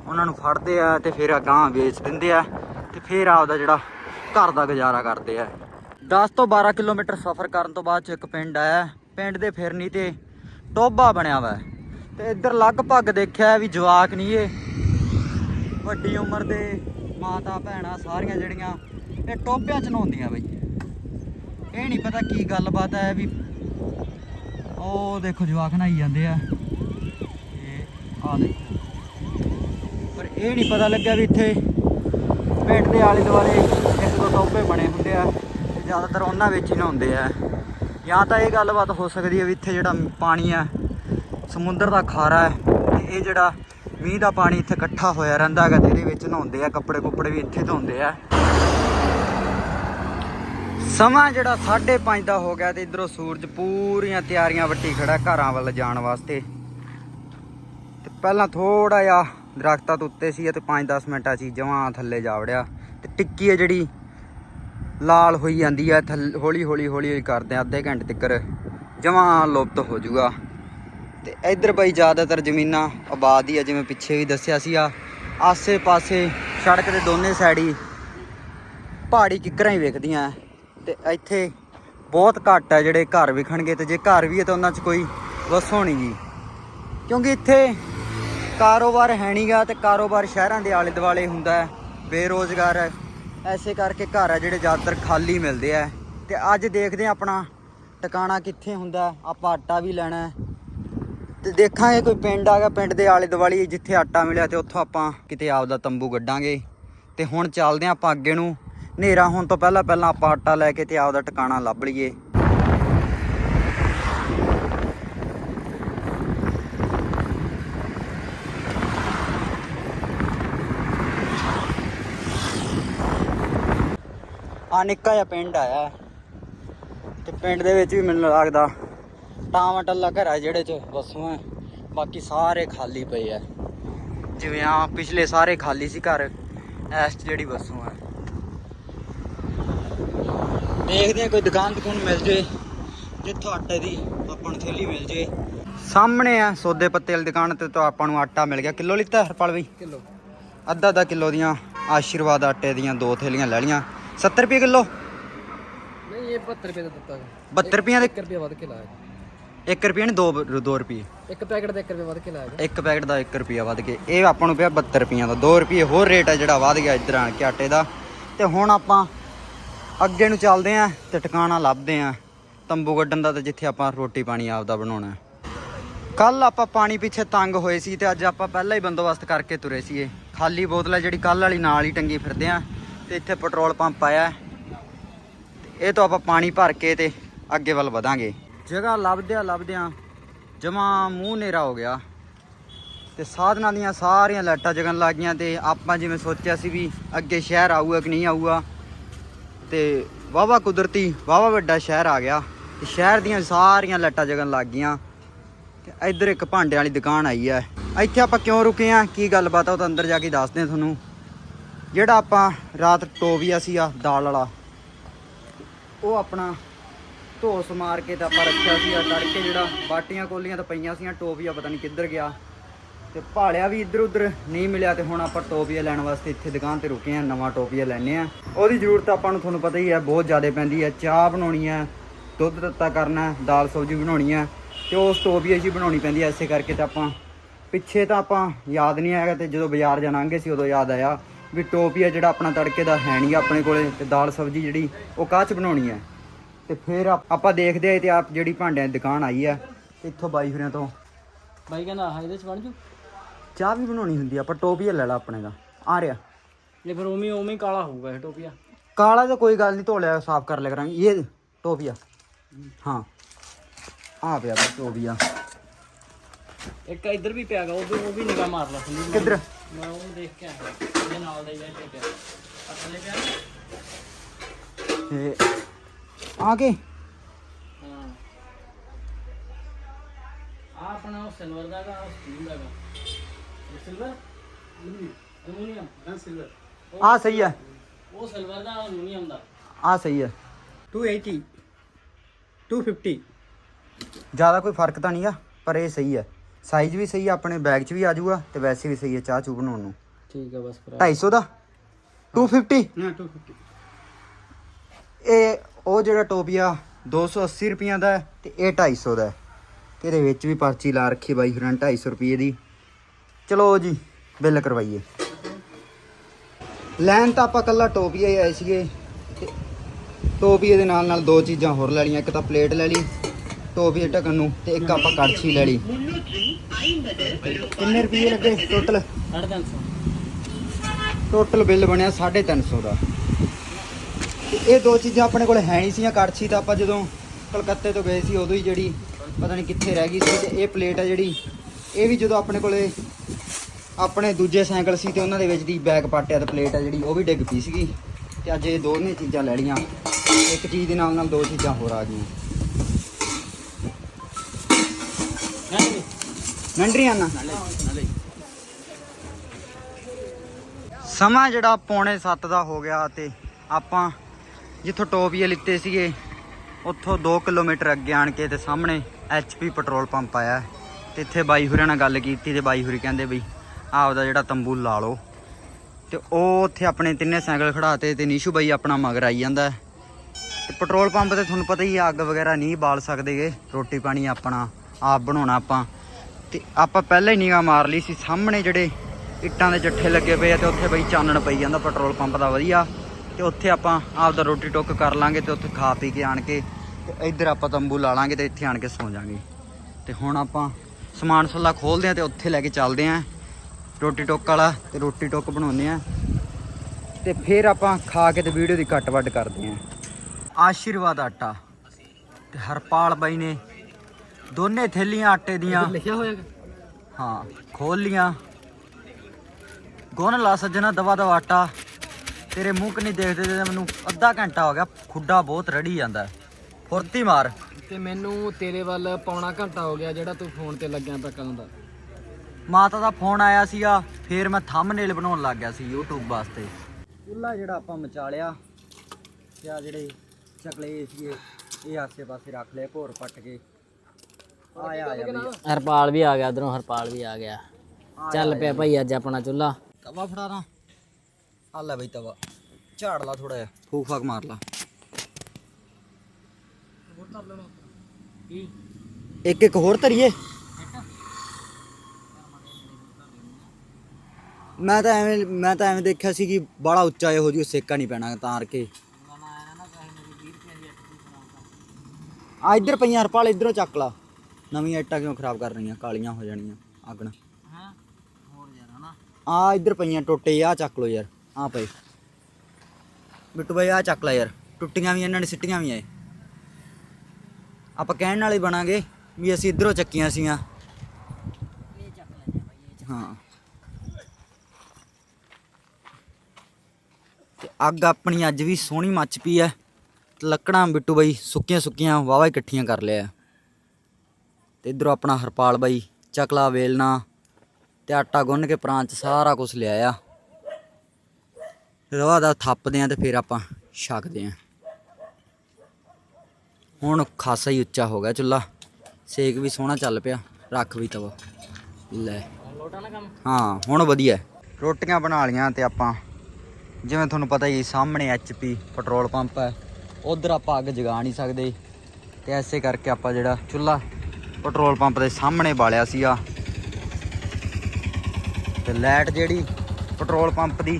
ਉਹਨਾਂ ਨੂੰ ਫੜਦੇ ਆ ਤੇ ਫਿਰ ਅਗਾਂਹ ਵੇਚ ਦਿੰਦੇ ਆ ਤੇ ਫਿਰ ਆਪਦਾ ਜਿਹੜਾ ਘਰ ਦਾ ਗੁਜ਼ਾਰਾ ਕਰਦੇ ਆ। 10 ਤੋਂ 12 ਕਿਲੋਮੀਟਰ ਸਫ਼ਰ ਕਰਨ ਤੋਂ ਬਾਅਦ ਚ ਇੱਕ ਪਿੰਡ ਆਇਆ ਪਿੰਡ ਦੇ ਫਿਰਨੀ ਤੇ ਟੋਬਾ ਬਣਿਆ ਵਾ। ਤੇ ਇੱਧਰ ਲਗਭਗ ਦੇਖਿਆ ਵੀ ਜਵਾਕ ਨਹੀਂ ਇਹ। ਵੱਡੀ ਉਮਰ ਦੇ ਮਾਤਾ ਭੈਣਾਂ ਸਾਰੀਆਂ ਜਿਹੜੀਆਂ ਇਹ ਟੋਬਿਆਂ ਚ ਨਹਾਉਂਦੀਆਂ ਬਈ। ਇਹ ਨਹੀਂ ਪਤਾ ਕੀ ਗੱਲਬਾਤ ਹੈ ਵੀ ਉਹ ਦੇਖੋ ਜਵਾਕ ਨਹਾਈ ਜਾਂਦੇ ਆ। ਇਹ ਆ ਦੇਖੋ। ਪਰ ਇਹ ਨਹੀਂ ਪਤਾ ਲੱਗਿਆ ਵੀ ਇੱਥੇ ਪਿੰਡ ਦੇ ਆਲੇ ਦੁਆਲੇ ਇੱਕ ਦੋ ਟੋਬੇ ਬਣੇ ਹੁੰਦੇ ਆ, ਤੇ ਜ਼ਿਆਦਾਤਰ ਉਹਨਾਂ ਵਿੱਚ ਹੀ ਨਹਾਉਂਦੇ ਆ। ਜਾਂ ਤਾਂ ਇਹ ਗੱਲਬਾਤ ਹੋ ਸਕਦੀ ਹੈ ਵੀ ਇੱਥੇ ਜਿਹੜਾ ਪਾਣੀ ਆ, ਸਮੁੰਦਰ ਦਾ ਖਾਰਾ ਹੈ, ਤੇ ਇਹ ਜਿਹੜਾ ਮੀਂਹ ਦਾ ਪਾਣੀ ਇੱਥੇ ਇਕੱਠਾ ਹੋਇਆ ਰਹਿੰਦਾ ਹੈਗਾ, ਤੇ ਇਹਦੇ ਵਿੱਚ ਨਹਾਉਂਦੇ ਆ, ਕੱਪੜੇ ਕੁੱਪੜੇ ਵੀ ਇੱਥੇ ਧੋਂਦੇ ਆ। ਸਮਾਂ ਜਿਹੜਾ 5:30 ਦਾ ਹੋ ਗਿਆ ਤੇ ਇਧਰੋਂ ਸੂਰਜ ਪੂਰੀਆਂ ਤਿਆਰੀਆਂ ਵੱਟੀ ਖੜਾ ਘਰਾਂ ਵੱਲ ਜਾਣ ਵਾਸਤੇ। ਤੇ ਪਹਿਲਾਂ ਥੋੜਾ ਜਿਹਾ ਦਰਖਤਾਂ ਤੋਂ ਉੱਤੇ ਸੀ ਤੇ 5-10 ਮਿੰਟਾਂ 'ਚ ਜਮਾਂ ਥੱਲੇ ਜਾ ਵੜਿਆ। ਤੇ ਟਿੱਕੀ ਹੈ ਜਿਹੜੀ, ਲਾਲ ਹੋਈ ਜਾਂਦੀ ਹੈ, ਥੱਲੇ ਹੌਲੀ ਹੌਲੀ ਹੌਲੀ ਹੌਲੀ ਕਰਦੇ ਆ ਅੱਧੇ ਘੰਟੇ ਤੱਕ ਜਮਾਂ ਲੁਪਤ ਹੋ ਜਾਊਗਾ। ਤੇ ਇੱਧਰ ਬਈ ਜ਼ਿਆਦਾਤਰ ਜ਼ਮੀਨਾਂ ਆਬਾਦ ਹੀ ਆ ਜਿਵੇਂ ਪਿੱਛੇ ਵੀ ਦੱਸਿਆ ਸੀ ਆ ਆਸੇ-ਪਾਸੇ ਸੜਕ ਦੇ ਦੋਨੇ ਸਾਈਡ ਹੀ ਪਹਾੜੀ ਕਿੱਕਰਾਂ ਹੀ ਵੇਖਦੀਆਂ। ਤੇ ਇੱਥੇ ਬਹੁਤ ਘੱਟ ਆ ਜਿਹੜੇ ਘਰ ਵਿਖਣਗੇ ਤੇ ਜੇ ਘਰ ਵੀ ਹੈ ਤਾਂ ਉਹਨਾਂ 'ਚ ਕੋਈ ਵਸੋਂ ਨਹੀਂ ਜੀ। ਕਿਉਂਕਿ ਇੱਥੇ ਕਾਰੋਬਾਰ ਹੈ ਨਹੀਂਗਾ ਤੇ ਕਾਰੋਬਾਰ ਸ਼ਹਿਰਾਂ ਦੇ ਆਲੇ ਦੁਆਲੇ ਹੁੰਦਾ ਹੈ, ਬੇਰੋਜ਼ਗਾਰ ਹੈ। ਐਸੇ ਕਰਕੇ ਘਰ ਆ ਜਿਹੜੇ ਜ਼ਿਆਦਾਤਰ ਖਾਲੀ ਮਿਲਦੇ ਆ। ਤੇ ਅੱਜ ਦੇਖਦੇ ਆ ਆਪਣਾ ਟਿਕਾਣਾ ਕਿੱਥੇ ਹੁੰਦਾ, ਆਪਾਂ ਆਟਾ ਵੀ ਲੈਣਾ ਹੈ। ਤੇ ਦੇਖਾਂਗੇ ਕੋਈ ਪਿੰਡ ਆਗਾ ਪਿੰਡ ਦੇ ਆਲੇ ਦੁਆਲੇ ਜਿੱਥੇ ਆਟਾ ਮਿਲਿਆ ਤੇ ਉੱਥੋਂ ਆਪਾਂ ਕਿਤੇ ਆਪਦਾ ਤੰਬੂ ਗੱਡਾਂਗੇ ਤੇ ਹੁਣ ਚੱਲਦੇ ਹਾਂ ਆਪਾਂ ਅੱਗੇ ਨੂੰ। ਹਨੇਰਾ ਹੋਣ ਤੋਂ ਪਹਿਲਾਂ ਪਹਿਲਾਂ ਆਪਾਂ ਆਟਾ ਲੈ ਕੇ ਤੇ ਆਪਦਾ ਟਿਕਾਣਾ ਲੱਭ ਲਈਏ। ਆ ਨਿੱਕਾ ਜਿਹਾ ਪਿੰਡ ਆਇਆ। ਹੈ। ਤੇ ਪਿੰਡ ਦੇ ਵਿੱਚ ਵੀ ਮੈਨੂੰ ਲੱਗਦਾ ਟਾਵਾਂ ਟੱਲਾ ਘਰ ਆ ਜਿਹੜੇ ਚ ਵਸੋਂ ਹੈ ਬਾਕੀ ਸਾਰੇ ਖਾਲੀ ਪਏ ਆ। ਜਿਵੇਂ ਆ ਪਿਛਲੇ ਸਾਰੇ ਖਾਲੀ ਸੀ ਘਰ ਐਸ ਜਿਹੜੀ ਵਸੋਂ ਹੈ ਦੇਖਦੇ ਆ ਕੋਈ ਦੁਕਾਨ ਦੁਕਾਨ ਮਿਲ ਜੇ ਜਿੱਥੋਂ ਆਟੇ ਦੀ ਆਪਾਂ ਨੂੰ ਥੈਲੀ ਮਿਲ ਜੇ। ਸਾਹਮਣੇ ਆ ਸੌਦੇ ਪੱਤੇ ਵਾਲੀ ਦੁਕਾਨ ਤੇ ਤਾਂ ਆਪਾਂ ਨੂੰ ਆਟਾ ਮਿਲ ਗਿਆ। ਕਿਲੋ ਲਿੱਤਾ ਹਰਪਾਲ ਬਈ? ਕਿਲੋ। ਅੱਧਾ ਅੱਧਾ ਕਿਲੋ ਦੀਆਂ ਆਸ਼ੀਰਵਾਦ ਆਟੇ ਦੀਆਂ ਦੋ ਥੈਲੀਆਂ ਲੈ ਲੀਆਂ 70 ਰੁਪਏ ਕਿਲੋ? ਨਹੀਂ ਇਹ 72 ਰੁਪਏ ਦਾ ਦਿੱਤਾ 72 ਰੁਪਈਆਂ ਦੇ 1 ਰੁਪਏ ਵੱਧ ਕੇ ਲਾਇਆ 1 ਰੁਪਏ ਨੇ 2 2 ਰੁਪਏ ਇੱਕ ਪੈਕਟ ਦਾ 1 ਰੁਪਏ ਵੱਧ ਕੇ ਲਾਇਆ ਇੱਕ ਪੈਕਟ ਦਾ 1 ਰੁਪਿਆ ਵੱਧ ਕੇ। ਇਹ ਆਪਾਂ ਨੂੰ ਪਿਆ 72 ਰੁਪਈਆਂ ਦਾ। 2 ਰੁਪਏ ਹੋਰ ਰੇਟ ਹੈ ਜਿਹੜਾ ਵੱਧ ਗਿਆ ਇੱਧਰ ਆਣ ਕੇ ਆਟੇ ਦਾ। ਤੇ ਹੁਣ ਆਪਾਂ ਅੱਗੇ ਨੂੰ ਚੱਲਦੇ ਆਂ ਤੇ ਟਿਕਾਣਾ ਲੱਭਦੇ ਆਂ। ਤੰਬੂ ਗੱਡਣ ਦਾ ਤੇ ਜਿੱਥੇ ਆਪਾਂ ਰੋਟੀ ਪਾਣੀ ਆਪਦਾ ਬਣਾਉਣਾ। ਕੱਲ ਆਪਾਂ ਪਾਣੀ ਪਿੱਛੇ ਤੰਗ ਹੋਏ ਸੀ ਤੇ ਅੱਜ ਆਪਾਂ ਪਹਿਲਾਂ ਹੀ ਬੰਦੋਬਸਤ ਕਰਕੇ ਤੁਰੇ ਸੀਗੇ। ਖਾਲੀ ਬੋਤਲ ਹੈ ਜਿਹੜੀ ਕੱਲ ਵਾਲੀ ਨਾਲ ਹੀ ਟੰਗੀ ਫਿਰਦੇ ਆਂ ਤੇ ਇੱਥੇ ਪੈਟਰੋਲ ਪੰਪ ਆਇਆ। ਤੇ ਇਹ ਤੋਂ ਆਪਾਂ ਪਾਣੀ ਭਰ ਕੇ ਤੇ ਅੱਗੇ ਵੱਲ ਵਧਾਂਗੇ। ਜਗ੍ਹਾ ਲੱਭਦਿਆਂ ਲੱਭਦਿਆਂ ਜਮਾ ਮੂੰਹ ਹਨੇਰਾ ਹੋ ਗਿਆ। ਤੇ ਸਾਧਨਾਂ ਦੀਆਂ ਸਾਰੀਆਂ ਲਾਈਟਾਂ ਜਗਣ ਲੱਗ ਗਈਆਂ ਤੇ ਆਪਾਂ ਜਿਵੇਂ ਸੋਚਿਆ ਸੀ ਵੀ ਅੱਗੇ ਸ਼ਹਿਰ ਆਊਗਾ ਕਿ ਨਹੀਂ ਆਊਗਾ ਤੇ ਵਾਵਾ ਕੁਦਰਤੀ ਵਾਵਾ ਵੱਡਾ ਸ਼ਹਿਰ ਆ ਗਿਆ। ਤੇ ਸ਼ਹਿਰ ਦੀਆਂ ਸਾਰੀਆਂ ਲਾਈਟਾਂ ਜਗਣ ਲੱਗ ਗਈਆਂ। ਤੇ ਇੱਧਰ ਇੱਕ ਭਾਂਡੇ ਵਾਲੀ ਦੁਕਾਨ ਆਈ ਹੈ। ਇੱਥੇ ਆਪਾਂ ਕਿਉਂ ਰੁਕੇ ਆ ਕੀ ਗੱਲਬਾਤ ਆ? ਉਹ ਤਾਂ ਅੰਦਰ ਜਾ ਕੇ ਦੱਸਦੇ ਆ ਤੁਹਾਨੂੰ। ਜਿਹੜਾ ਆਪਾਂ ਰਾਤ ਟੋਵੀਆ ਸੀ ਆ ਦਾਲ ਵਾਲਾ। ਉਹ ਆਪਣਾ ਧੋਸ ਮਾਰ ਕੇ ਤਾਂ ਆਪਾਂ ਰੱਖਿਆ ਸੀ ਆ ਤੜਕੇ ਜਿਹੜਾ ਬਾਟੀਆਂ ਕੋਲੀਆਂ ਤਾਂ ਪਈਆਂ ਸੀਆਂ ਟੋਪੀਆ ਪਤਾ ਨਹੀਂ ਕਿੱਧਰ ਗਿਆ। ਤੇ ਭਾਲਿਆ ਵੀ ਇੱਧਰ ਉੱਧਰ ਨਹੀਂ ਮਿਲਿਆ ਤੇ ਹੁਣ ਆਪਾਂ ਟੋਪੀਆ ਲੈਣ ਵਾਸਤੇ ਇੱਥੇ ਦੁਕਾਨ ਤੇ ਰੁਕੇ ਆ, ਨਵਾਂ ਟੋਪੀਆ ਲੈਣੇ ਆ। ਉਹਦੀ ਜ਼ਰੂਰਤ ਆਪਾਂ ਨੂੰ ਤੁਹਾਨੂੰ ਪਤਾ ਹੀ ਹੈ ਬਹੁਤ ਜ਼ਿਆਦਾ ਪੈਂਦੀ ਹੈ ਚਾਹ ਬਣਾਉਣੀ ਹੈ ਦੁੱਧ ਤੱਤਾ ਕਰਨਾ, ਦਾਲ ਸਬਜ਼ੀ ਬਣਾਉਣੀ ਹੈ ਤੇ ਉਸ ਟੋਪੀਆ ਜੀ ਬਣਾਉਣੀ ਪੈਂਦੀ ਹੈ ਐਸੇ ਕਰਕੇ ਤਾਂ ਆਪਾਂ ਪਿੱਛੇ ਤਾਂ ਆਪਾਂ ਯਾਦ ਨਹੀਂ ਆਏਗਾ ਤੇ ਜਦੋਂ ਬਾਜ਼ਾਰ ਜਾਣਾਂਗੇ ਸੀ ਉਦੋਂ ਯਾਦ ਆਇਆ ਵੀ ਟੋਪੀਆ ਜਿਹੜਾ ਆਪਣਾ ਤੜਕੇ ਦਾ ਹੈ ਨਹੀਂ ਆਪਣੇ ਕੋਲੇ ਤੇ ਦਾਲ ਸਬਜ਼ੀ ਜਿਹੜੀ ਉਹ ਕਾਹ ਚ ਬਣਾਉਣੀ ਹੈ ਤੇ ਫਿਰ ਆਪ- ਆਪਾਂ ਦੇਖਦੇ ਆ ਤੇ ਆਪ ਜਿਹੜੀ ਭਾਂਡਿਆਂ ਦੀ ਦੁਕਾਨ ਆਈ ਹੈ ਇੱਥੋਂ ਬਾਈ ਫਿਰਿਆਂ ਤੋਂ। ਬਾਈ ਕਹਿੰਦਾ, ਹਾਂ, ਇਹਦੇ ਚ ਬਣ ਜੂ? ਚਾਹ ਵੀ ਬਣਾਉਣੀ ਹੁੰਦੀ ਆ ਆਪਾਂ ਟੋਪੀਆ ਲੈ ਲਾ ਆਪਣੇ ਦਾ। ਆ ਰਿਹਾ। ਇਹ ਫਿਰ ਉਵੇਂ ਉਵੇਂ ਹੀ ਕਾਲਾ ਹੋਊਗਾ ਇਹ ਟੋਪੀਆ। ਕਾਲਾ ਤਾਂ ਕੋਈ ਗੱਲ ਨਹੀਂ ਧੋ ਲਿਆ ਸਾਫ਼ ਕਰ ਲਿਆ ਕਰਾਂਗੇ। ਇਹ ਟੋਪੀਆ। ਹਾਂ। ਆ ਪਿਆ ਬਸ ਟੋਪੀਆ। ਇੱਕ ਇੱਧਰ ਵੀ ਪਿਆਗਾ ਉਹ ਵੀ ਉਹ ਵੀ ਨਿਗਾਹ ਮਾਰ ਲਾ ਸੰਦੀਪ ਕਿੱਧਰ? ਮੈਂ ਉਹ ਦੇਖ ਕੇ ਆਇਆ। ਇਹਦੇ ਨਾਲ ਦਾ ਹੀ ਆ ਇੱਥੇ ਪਿਆ। ਆਹ ਥੱਲੇ ਪਿਆ ਤੇ ਆ ਕੇ? ਹਾਂ। ਆ ਆਪਣਾ ਉਹ ਸਿਲਵਰ ਦਾ ਗਾ ਸਟੀਲ ਦਾ ਗਾ। ਇਹ ਸਿਲਵਰ? ਅਲੂਮੀਨੀਅਮ। ਹਾਂ ਸਿਲਵਰ। ਆ ਸਹੀ ਹੈ। ਉਹ ਸਿਲਵਰ ਦਾ ਅਲੂਮੀਨੀਅਮ ਦਾ। ਆ ਸਹੀ ਹੈ। 280 250 ਜ਼ਿਆਦਾ ਕੋਈ ਫ਼ਰਕ ਤਾਂ ਨਹੀਂਗਾ ਪਰ ਇਹ ਸਹੀ ਹੈ। ਸਾਈਜ਼ ਵੀ ਸਹੀ ਆ ਆਪਣੇ ਬੈਗ 'ਚ ਵੀ ਆ ਜਾਊਗਾ ਤੇ ਵੈਸੇ ਵੀ ਸਹੀ ਹੈ ਚਾਹ ਚੂ ਬਣਾਉਣ ਨੂੰ। ਠੀਕ ਆ ਬਸ ਫਿਰ 250 ਦਾ? 250 ਨਾ 250 ਇਹ ਉਹ ਜਿਹੜਾ ਟੋਪੀਆ 280 ਰੁਪਈਆਂ ਦਾ ਹੈ ਤੇ ਇਹ 250 ਦਾ ਹੈ। ਤੇ ਇਹਦੇ ਵਿੱਚ ਵੀ ਪਰਚੀ ਲਾ ਰੱਖੀ ਬਾਈ ਫਿਰ 250 ਰੁਪਏ ਦੀ। ਚਲੋ ਜੀ, ਬਿੱਲ ਕਰਵਾਈਏ। ਲੈਣ ਤਾਂ ਆਪਾਂ ਕੱਲਾ ਟੋਪੀਆ ਹੀ ਆਏ ਸੀਗੇ। ਤੇ ਟੋਪੀਏ ਦੇ ਨਾਲ ਨਾਲ ਦੋ ਚੀਜ਼ਾਂ ਹੋਰ ਲੈ ਲਈਆਂ, ਇੱਕ ਤਾਂ ਪਲੇਟ ਲੈ ਲਈ, ਟੋਪੀਏ ਢੱਕਣ ਨੂੰ ਤੇ ਇੱਕ ਆਪਾਂ ਕੜਛੀ ਲੈ ਲਈ। ਕਿੰਨੇ ਰੁਪਏ ਲੱਗੇ ਟੋਟਲ 350 ਟੋਟਲ ਬਿੱਲ ਬਣਿਆ 350 ਦਾ। ਇਹ ਦੋ ਚੀਜ਼ਾਂ ਆਪਣੇ ਕੋਲ ਹੈ ਨਹੀਂ ਸੀਆਂ, ਕੜਛੀ ਤਾਂ ਆਪਾਂ ਜਦੋਂ ਕਲਕੱਤੇ ਤੋਂ ਗਏ ਸੀ ਉਦੋਂ ਹੀ ਜਿਹੜੀ ਪਤਾ ਨਹੀਂ ਕਿੱਥੇ ਰਹਿ ਗਈ ਸੀ ਤੇ ਇਹ ਪਲੇਟ ਆ ਜਿਹੜੀ ਇਹ ਵੀ ਜਦੋਂ ਆਪਣੇ ਕੋਲੇ ਆਪਣੇ ਦੂਜੇ ਸਾਈਕਲ ਸੀ ਤੇ ਉਹਨਾਂ ਦੇ ਵਿੱਚ ਦੀ ਬੈਗ ਪਾਟਿਆ ਤੇ ਪਲੇਟ ਹੈ ਜਿਹੜੀ, ਉਹ ਵੀ ਡਿੱਗ ਪਈ ਸੀਗੀ। ਤੇ ਅੱਜ ਇਹ ਦੋਨੇ ਚੀਜ਼ਾਂ ਲੈ ਲਈਆਂ। ਇੱਕ ਚੀਜ਼ ਦੇ ਨਾਲ ਨਾਲ ਦੋ ਚੀਜ਼ਾਂ ਹੋਰ ਆ ਗਈਆਂ। ਨਹੀਂ ਨੰਡਰੀਆਂ ਨਾ। ਸਮਾਂ ਜਿਹੜਾ ਪੌਣੇ 7 ਦਾ ਹੋ ਗਿਆ ਤੇ ਆਪਾਂ ਜਿੱਥੋਂ ਟੋਪੀਏ ਲਿੱਤੇ ਸੀਗੇ, ਉੱਥੋਂ 2 ਕਿਲੋਮੀਟਰ ਅੱਗੇ ਆਣ ਕੇ ਤੇ ਸਾਹਮਣੇ ਐਚਪੀ ਪੈਟਰੋਲ ਪੰਪ ਆਇਆ। ਤੇ ਇੱਥੇ ਬਾਈ ਹੁਰਾਂ ਨਾਲ ਗੱਲ ਕੀਤੀ ਤੇ ਬਾਈ ਹੁਰੀ ਕਹਿੰਦੇ ਬਈ ਆਪਦਾ ਜਿਹੜਾ ਤੰਬੂ ਲਾ ਲਓ। ਤੇ ਉਹ ਉੱਥੇ ਆਪਣੇ ਤਿੰਨੇ ਸਾਈਕਲ ਖੜਾਤੇ ਤੇ ਨੀਸ਼ੂ ਬਾਈ ਆਪਣਾ ਮਗਰ ਆਈ ਜਾਂਦਾ। ਹੈ। ਤੇ ਪੈਟਰੋਲ ਪੰਪ ਤੇ ਤੁਹਾਨੂੰ ਪਤਾ ਹੀ ਆ, ਅੱਗ ਵਗੈਰਾ ਨਹੀਂ ਬਾਲ ਸਕਦੇਗੇ ਰੋਟੀ ਪਾਣੀ ਆਪਣਾ ਆਪ ਬਣਾਉਣਾ ਆਪਾਂ। ਤੇ ਆਪਾਂ ਪਹਿਲਾਂ ਹੀ ਨਿਗਾਹ ਮਾਰ ਲਈ ਸੀ ਸਾਹਮਣੇ ਜਿਹੜੇ ਇੱਟਾਂ ਦੇ ਜੱਠੇ ਲੱਗੇ ਪਏ ਆ ਤੇ ਉੱਥੇ ਬਈ ਚਾਨਣ ਪਈ ਜਾਂਦਾ ਪੈਟਰੋਲ ਪੰਪ ਦਾ ਵਧੀਆ। ਤੇ ਉੱਥੇ ਆਪਾਂ ਆਪਦਾ ਰੋਟੀ ਟੋਕ ਕਰ ਲਾਂਗੇ ਤੇ ਉੱਥੇ ਖਾ ਪੀ ਕੇ ਆਣ ਕੇ ਤੇ ਇੱਧਰ ਆਪਾਂ ਤੰਬੂ ਲਾ ਲਾਂਗੇ ਤੇ ਇੱਥੇ ਆਣ ਕੇ ਸੌਂ ਜਾਾਂਗੇ। ਤੇ ਹੁਣ ਆਪਾਂ ਸਮਾਨ ਸੁੱਲਾ ਖੋਲਦੇ ਆ ਤੇ ਉੱਥੇ ਲੈ ਕੇ ਚੱਲਦੇ ਆ। ਰੋਟੀ ਟੁੱਕ ਵਾਲਾ ਤੇ ਰੋਟੀ ਟੁੱਕ ਬਣਾਉਂਦੇ ਆ। ਤੇ ਫਿਰ ਆਪਾਂ ਖਾ ਕੇ ਤੇ ਵੀਡੀਓ ਦੀ ਕੱਟ ਵੱਡ ਕਰਦੇ ਆ। ਆਸ਼ੀਰਵਾਦ ਆਟਾ। ਤੇ ਹਰਪਾਲ ਬਾਈ ਨੇ ਦੋਨੇ ਥੈਲੀਆਂ ਆਟੇ ਦੀਆਂ ਲਿਖਿਆ ਹੋਇਆ ਹਾਂ ਖੋਲ ਲੀਆਂ। ਗੁੰਨ ਲਾ ਸੱਜਣਾ ਦਵਾ ਦਵਾ ਆਟਾ। ਤੇਰੇ ਮੂੰਹ ਕਿ ਨਹੀਂ ਦੇਖਦੇ ਤੇ ਮੈਨੂੰ ਅੱਧਾ ਘੰਟਾ ਹੋ ਗਿਆ ਖੁੱਡਾ ਬਹੁਤ ਰੜੀ ਜਾਂਦਾ। ਫੁਰਤੀ ਮਾਰ। ਤੇ ਮੈਨੂੰ ਤੇਰੇ ਵੱਲ ਪੌਣਾ ਘੰਟਾ ਹੋ ਗਿਆ ਜਿਹੜਾ ਤੂੰ ਫੋਨ ਤੇ ਲੱਗਿਆ ਤਾਂ ਕਦੋਂ ਦਾ? ਮਾਤਾ ਦਾ ਫੋਨ ਆਇਆ ਸੀਗਾ ਫਿਰ ਮੈਂ ਥੰਬਨੇਲ ਬਣਾਉਣ ਲੱਗ ਗਿਆ ਸੀ YouTube ਵਾਸਤੇ। ਚੁੱਲ੍ਹਾ ਜਿਹੜਾ ਆਪਾਂ ਮਚਾਲਿਆ ਤੇ ਆ ਜਿਹੜੇ ਚਕਲੇ ਸੀਗੇ ਇਹ ਆਸੇ ਪਾਸੇ ਰੱਖ ਲਏ ਘੋਰ ਪੱਟ ਕੇ। ਆਇਆ ਆਇਆ ਹਰਪਾਲ ਵੀ ਆ ਗਿਆ ਉਧਰੋਂ ਹਰਪਾਲ ਵੀ ਆ ਗਿਆ। ਚੱਲ ਪਿਆ ਭਾਈ ਅੱਜ ਆਪਣਾ ਚੁੱਲਾ ਤਵਾ ਫੜਾ ਰਾਂ। ਆ ਲੈ ਬਈ ਤਵਾ। ਝਾੜ ਲਾ ਥੋੜਾ ਜਿਹਾ ਫੂਕ ਫਾਕ ਮਾਰ ਲਾ। ਇੱਕ ਇੱਕ ਹੋਰ ਧਰੀਏ। ਮੈਂ ਤਾਂ ਐਵੇਂ, ਮੈਂ ਤਾਂ ਐਵੇਂ ਦੇਖਿਆ ਸੀ ਕਿ ਬੜਾ ਉੱਚਾ ਇਹੋ ਹੋ ਸੇਕਾ ਨਹੀਂ ਪੈਣਾ ਤਾਂ ਕਰਕੇ ਆ ਇੱਧਰ ਪਈਆਂ ਹਰਪਾਲ, ਇੱਧਰੋਂ ਚੱਕ ਲਾ। ਨਵੀਆਂ ਇੱਟਾਂ ਕਿਉਂ ਖਰਾਬ ਕਰ ਰਹੀਆਂ? ਕਾਲੀਆਂ ਹੋ ਜਾਣੀਆਂ, ਆਗਣ। ਹਾਂ ਹੋਰ ਯਾਰ ਹਨਾ ਆ ਇੱਧਰ ਪਈਆਂ ਟੁੱਟੇ, ਆ ਚੱਕ ਲੋ ਯਾਰ, ਆ ਪਏ। ਬਿੱਟੂ ਬਾਈ, ਆ ਚੱਕ ਲੈ ਯਾਰ। ਟੁੱਟੀਆਂ ਵੀ ਇਹਨਾਂ ਨੇ ਸਿੱਟੀਆਂ ਵੀ ਐ ਆਪਾਂ ਕਹਿਣ ਵਾਲੇ ਬਣਾਂਗੇ ਵੀ ਅਸੀਂ ਇੱਧਰੋਂ ਚੱਕੀਆਂ ਸੀਆਂ। ਹਾਂ। ਤੇ ਅੱਗ ਆਪਣੀ ਅੱਜ ਵੀ ਸੋਹਣੀ ਮੱਚ ਪਈ ਐ। ਲੱਕੜਾਂ ਬਿੱਟੂ ਬਾਈ ਸੁੱਕੀਆਂ ਸੁੱਕੀਆਂ ਵਾਵਾ ਇਕੱਠੀਆਂ ਕਰ ਲਿਆ। ਤੇ ਇਧਰੋਂ ਆਪਣਾ ਹਰਪਾਲ ਬਾਈ ਚਕਲਾ ਵੇਲਣਾ ਤੇ ਆਟਾ ਗੁੰਨ ਕੇ ਪ੍ਰਾਂਤ ਸਾਰਾ ਕੁਝ ਲਿਆਇਆ। ਰਵਾ ਦਾ ਥੱਪਦੇ ਆ ਤੇ ਫਿਰ ਆਪਾਂ ਛਕਦੇ ਆ। ਹੁਣ ਖਾਸਾ ਹੀ ਉੱਚਾ ਹੋ ਗਿਆ ਚੁੱਲਾ ਸੇਕ ਵੀ ਸੋਹਣਾ ਚੱਲ ਪਿਆ, ਰੱਖ ਵੀ ਤਵਾ। ਲੈ। ਹਾਂ, ਹੁਣ ਵਧੀਆ। ਰੋਟੀਆਂ ਬਣਾ ਲੀਆਂ ਤੇ ਆਪਾਂ। ਜਿਵੇਂ ਤੁਹਾਨੂੰ ਪਤਾ ਹੀ ਸਾਹਮਣੇ ਐਚਪੀ ਪੈਟਰੋਲ ਪੰਪ ਹੈ। ਉਧਰ ਆਪਾਂ ਅੱਗ ਜਗਾ ਨਹੀਂ ਸਕਦੇ। ਤੇ ਐਸੇ ਕਰਕੇ ਆਪਾਂ ਜਿਹੜਾ ਚੁੱਲਾ ਪੈਟਰੋਲ ਪੰਪ ਦੇ ਸਾਹਮਣੇ ਬਾਲਿਆ ਸੀਗਾ। ਤੇ ਲਾਈਟ ਜਿਹੜੀ ਪੈਟਰੋਲ ਪੰਪ ਦੀ,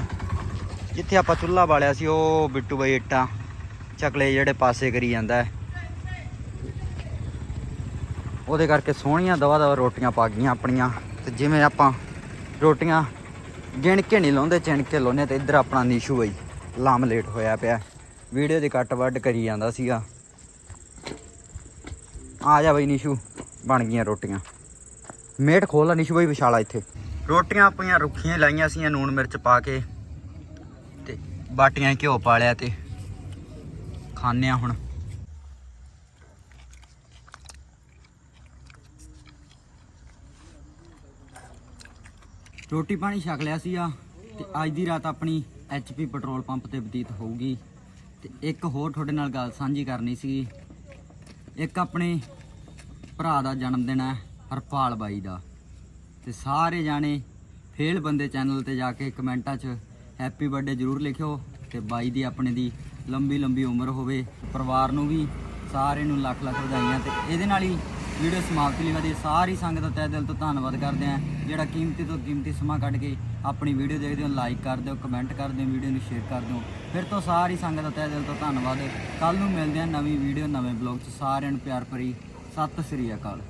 ਜਿੱਥੇ ਆਪਾਂ ਚੁੱਲਾ ਬਾਲਿਆ ਸੀ, ਉਹ ਬਿੱਟੂ ਬਾਈ ਇੱਟਾਂ, ਚਕਲੇ ਜਿਹੜੇ ਪਾਸੇ ਕਰੀ ਜਾਂਦਾ ਹੈ। ਉਹਦੇ ਕਰਕੇ ਸੋਹਣੀਆਂ ਦਵਾ ਦਵਾ ਰੋਟੀਆਂ ਪਾ ਗਈਆਂ ਆਪਣੀਆਂ। ਤੇ ਜਿਵੇਂ ਆਪਾਂ ਰੋਟੀਆਂ ਗਿਣ ਕੇ ਨਹੀਂ ਲਾਉਂਦੇ, ਚਿਣ ਕੇ ਲਾਉਂਦੇ ਤੇ ਇੱਧਰ ਆਪਣਾ ਨੀਸ਼ੂ ਬਈ ਲਾਮ ਲੇਟ ਹੋਇਆ ਪਿਆ। ਵੀਡੀਓ ਦੀ ਕੱਟ ਵੱਡ ਕਰੀ ਜਾਂਦਾ ਸੀਗਾ। ਆ ਜਾ ਬਈ ਨੀਸ਼ੂ, ਬਣ ਗਈਆਂ ਰੋਟੀਆਂ। ਮੇਟ ਖੋਲ ਲਾ ਨੀਸ਼ੂ ਬਈ ਵਿਸ਼ਾਲਾ ਇੱਥੇ। ਰੋਟੀਆਂ ਆਪਣੀਆਂ ਰੁੱਖੀਆਂ ਲਾਈਆਂ ਸੀਆਂ ਨੂਣ ਮਿਰਚ ਪਾ ਕੇ ਤੇ ਬਾਟੀਆਂ 'ਚ ਘਿਓ ਪਾ ਲਿਆ ਤੇ ਖਾਣੇ ਆ ਹੁਣ। ਰੋਟੀ ਪਾਣੀ ਛਕ ਲਿਆ ਸੀਗਾ ਤੇ ਅੱਜ ਦੀ ਰਾਤ ਆਪਣੀ ਐਚਪੀ ਪੈਟਰੋਲ ਪੰਪ ਤੇ ਬਤੀਤ ਹੋਊਗੀ। ਤੇ ਇੱਕ ਹੋਰ ਤੁਹਾਡੇ ਨਾਲ ਗੱਲ ਸਾਂਝੀ ਕਰਨੀ ਸੀ। ਇੱਕ ਆਪਣੇ ਭਰਾ ਦਾ ਜਨਮ ਦਿਨ ਹੈ, ਹਰਪਾਲ ਬਾਈ ਦਾ। ਤੇ ਸਾਰੇ ਜਾਣੇ ਫੇਲ ਬੰਦੇ ਚੈਨਲ ਤੇ ਜਾ ਕੇ ਕਮੈਂਟਾਂ 'ਚ ਹੈਪੀ ਬਰਥਡੇ ਜ਼ਰੂਰ ਲਿਖਿਓ ਤੇ ਬਾਈ ਦੀ ਆਪਣੇ ਦੀ ਲੰਬੀ ਲੰਬੀ ਉਮਰ ਹੋਵੇ, ਪਰਿਵਾਰ ਨੂੰ ਵੀ ਸਾਰੇ ਨੂੰ ਲੱਖ ਲੱਖ ਵਧਾਈਆਂ ਤੇ ਇਹਦੇ ਨਾਲ ਹੀ ਵੀਡੀਓ ਸਮਾਪਤੀ ਲਈ ਵਧੀ ਸਾਰੀ ਸੰਗਤ ਦਾ ਤਹਿ ਦਿਲ ਤੋਂ ਧੰਨਵਾਦ ਕਰਦੇ ਆਂ ਜਿਹੜਾ ਕੀਮਤੀ ਤੋਂ ਕੀਮਤੀ ਸਮਾਂ ਕੱਢ ਕੇ ਆਪਣੀ ਵੀਡੀਓ ਦੇਖਦੇ ਹੋ ਲਾਈਕ ਕਰ ਦਿਓ ਕਮੈਂਟ ਕਰ ਦਿਓ ਵੀਡੀਓ ਨੂੰ ਸ਼ੇਅਰ ਕਰ ਦਿਓ ਫਿਰ ਤੋਂ ਸਾਰੀ ਸੰਗਤ ਦਾ ਤਹਿ ਦਿਲ ਤੋਂ ਧੰਨਵਾਦ। ਕੱਲ ਨੂੰ ਮਿਲਦੇ ਹਾਂ ਨਵੀਂ ਵੀਡੀਓ, ਨਵੇਂ ਬਲੌਗ 'ਚ। ਸਾਰਿਆਂ ਨੂੰ ਪਿਆਰ ਭਰੀ ਸਤਿ ਸ੍ਰੀ ਅਕਾਲ।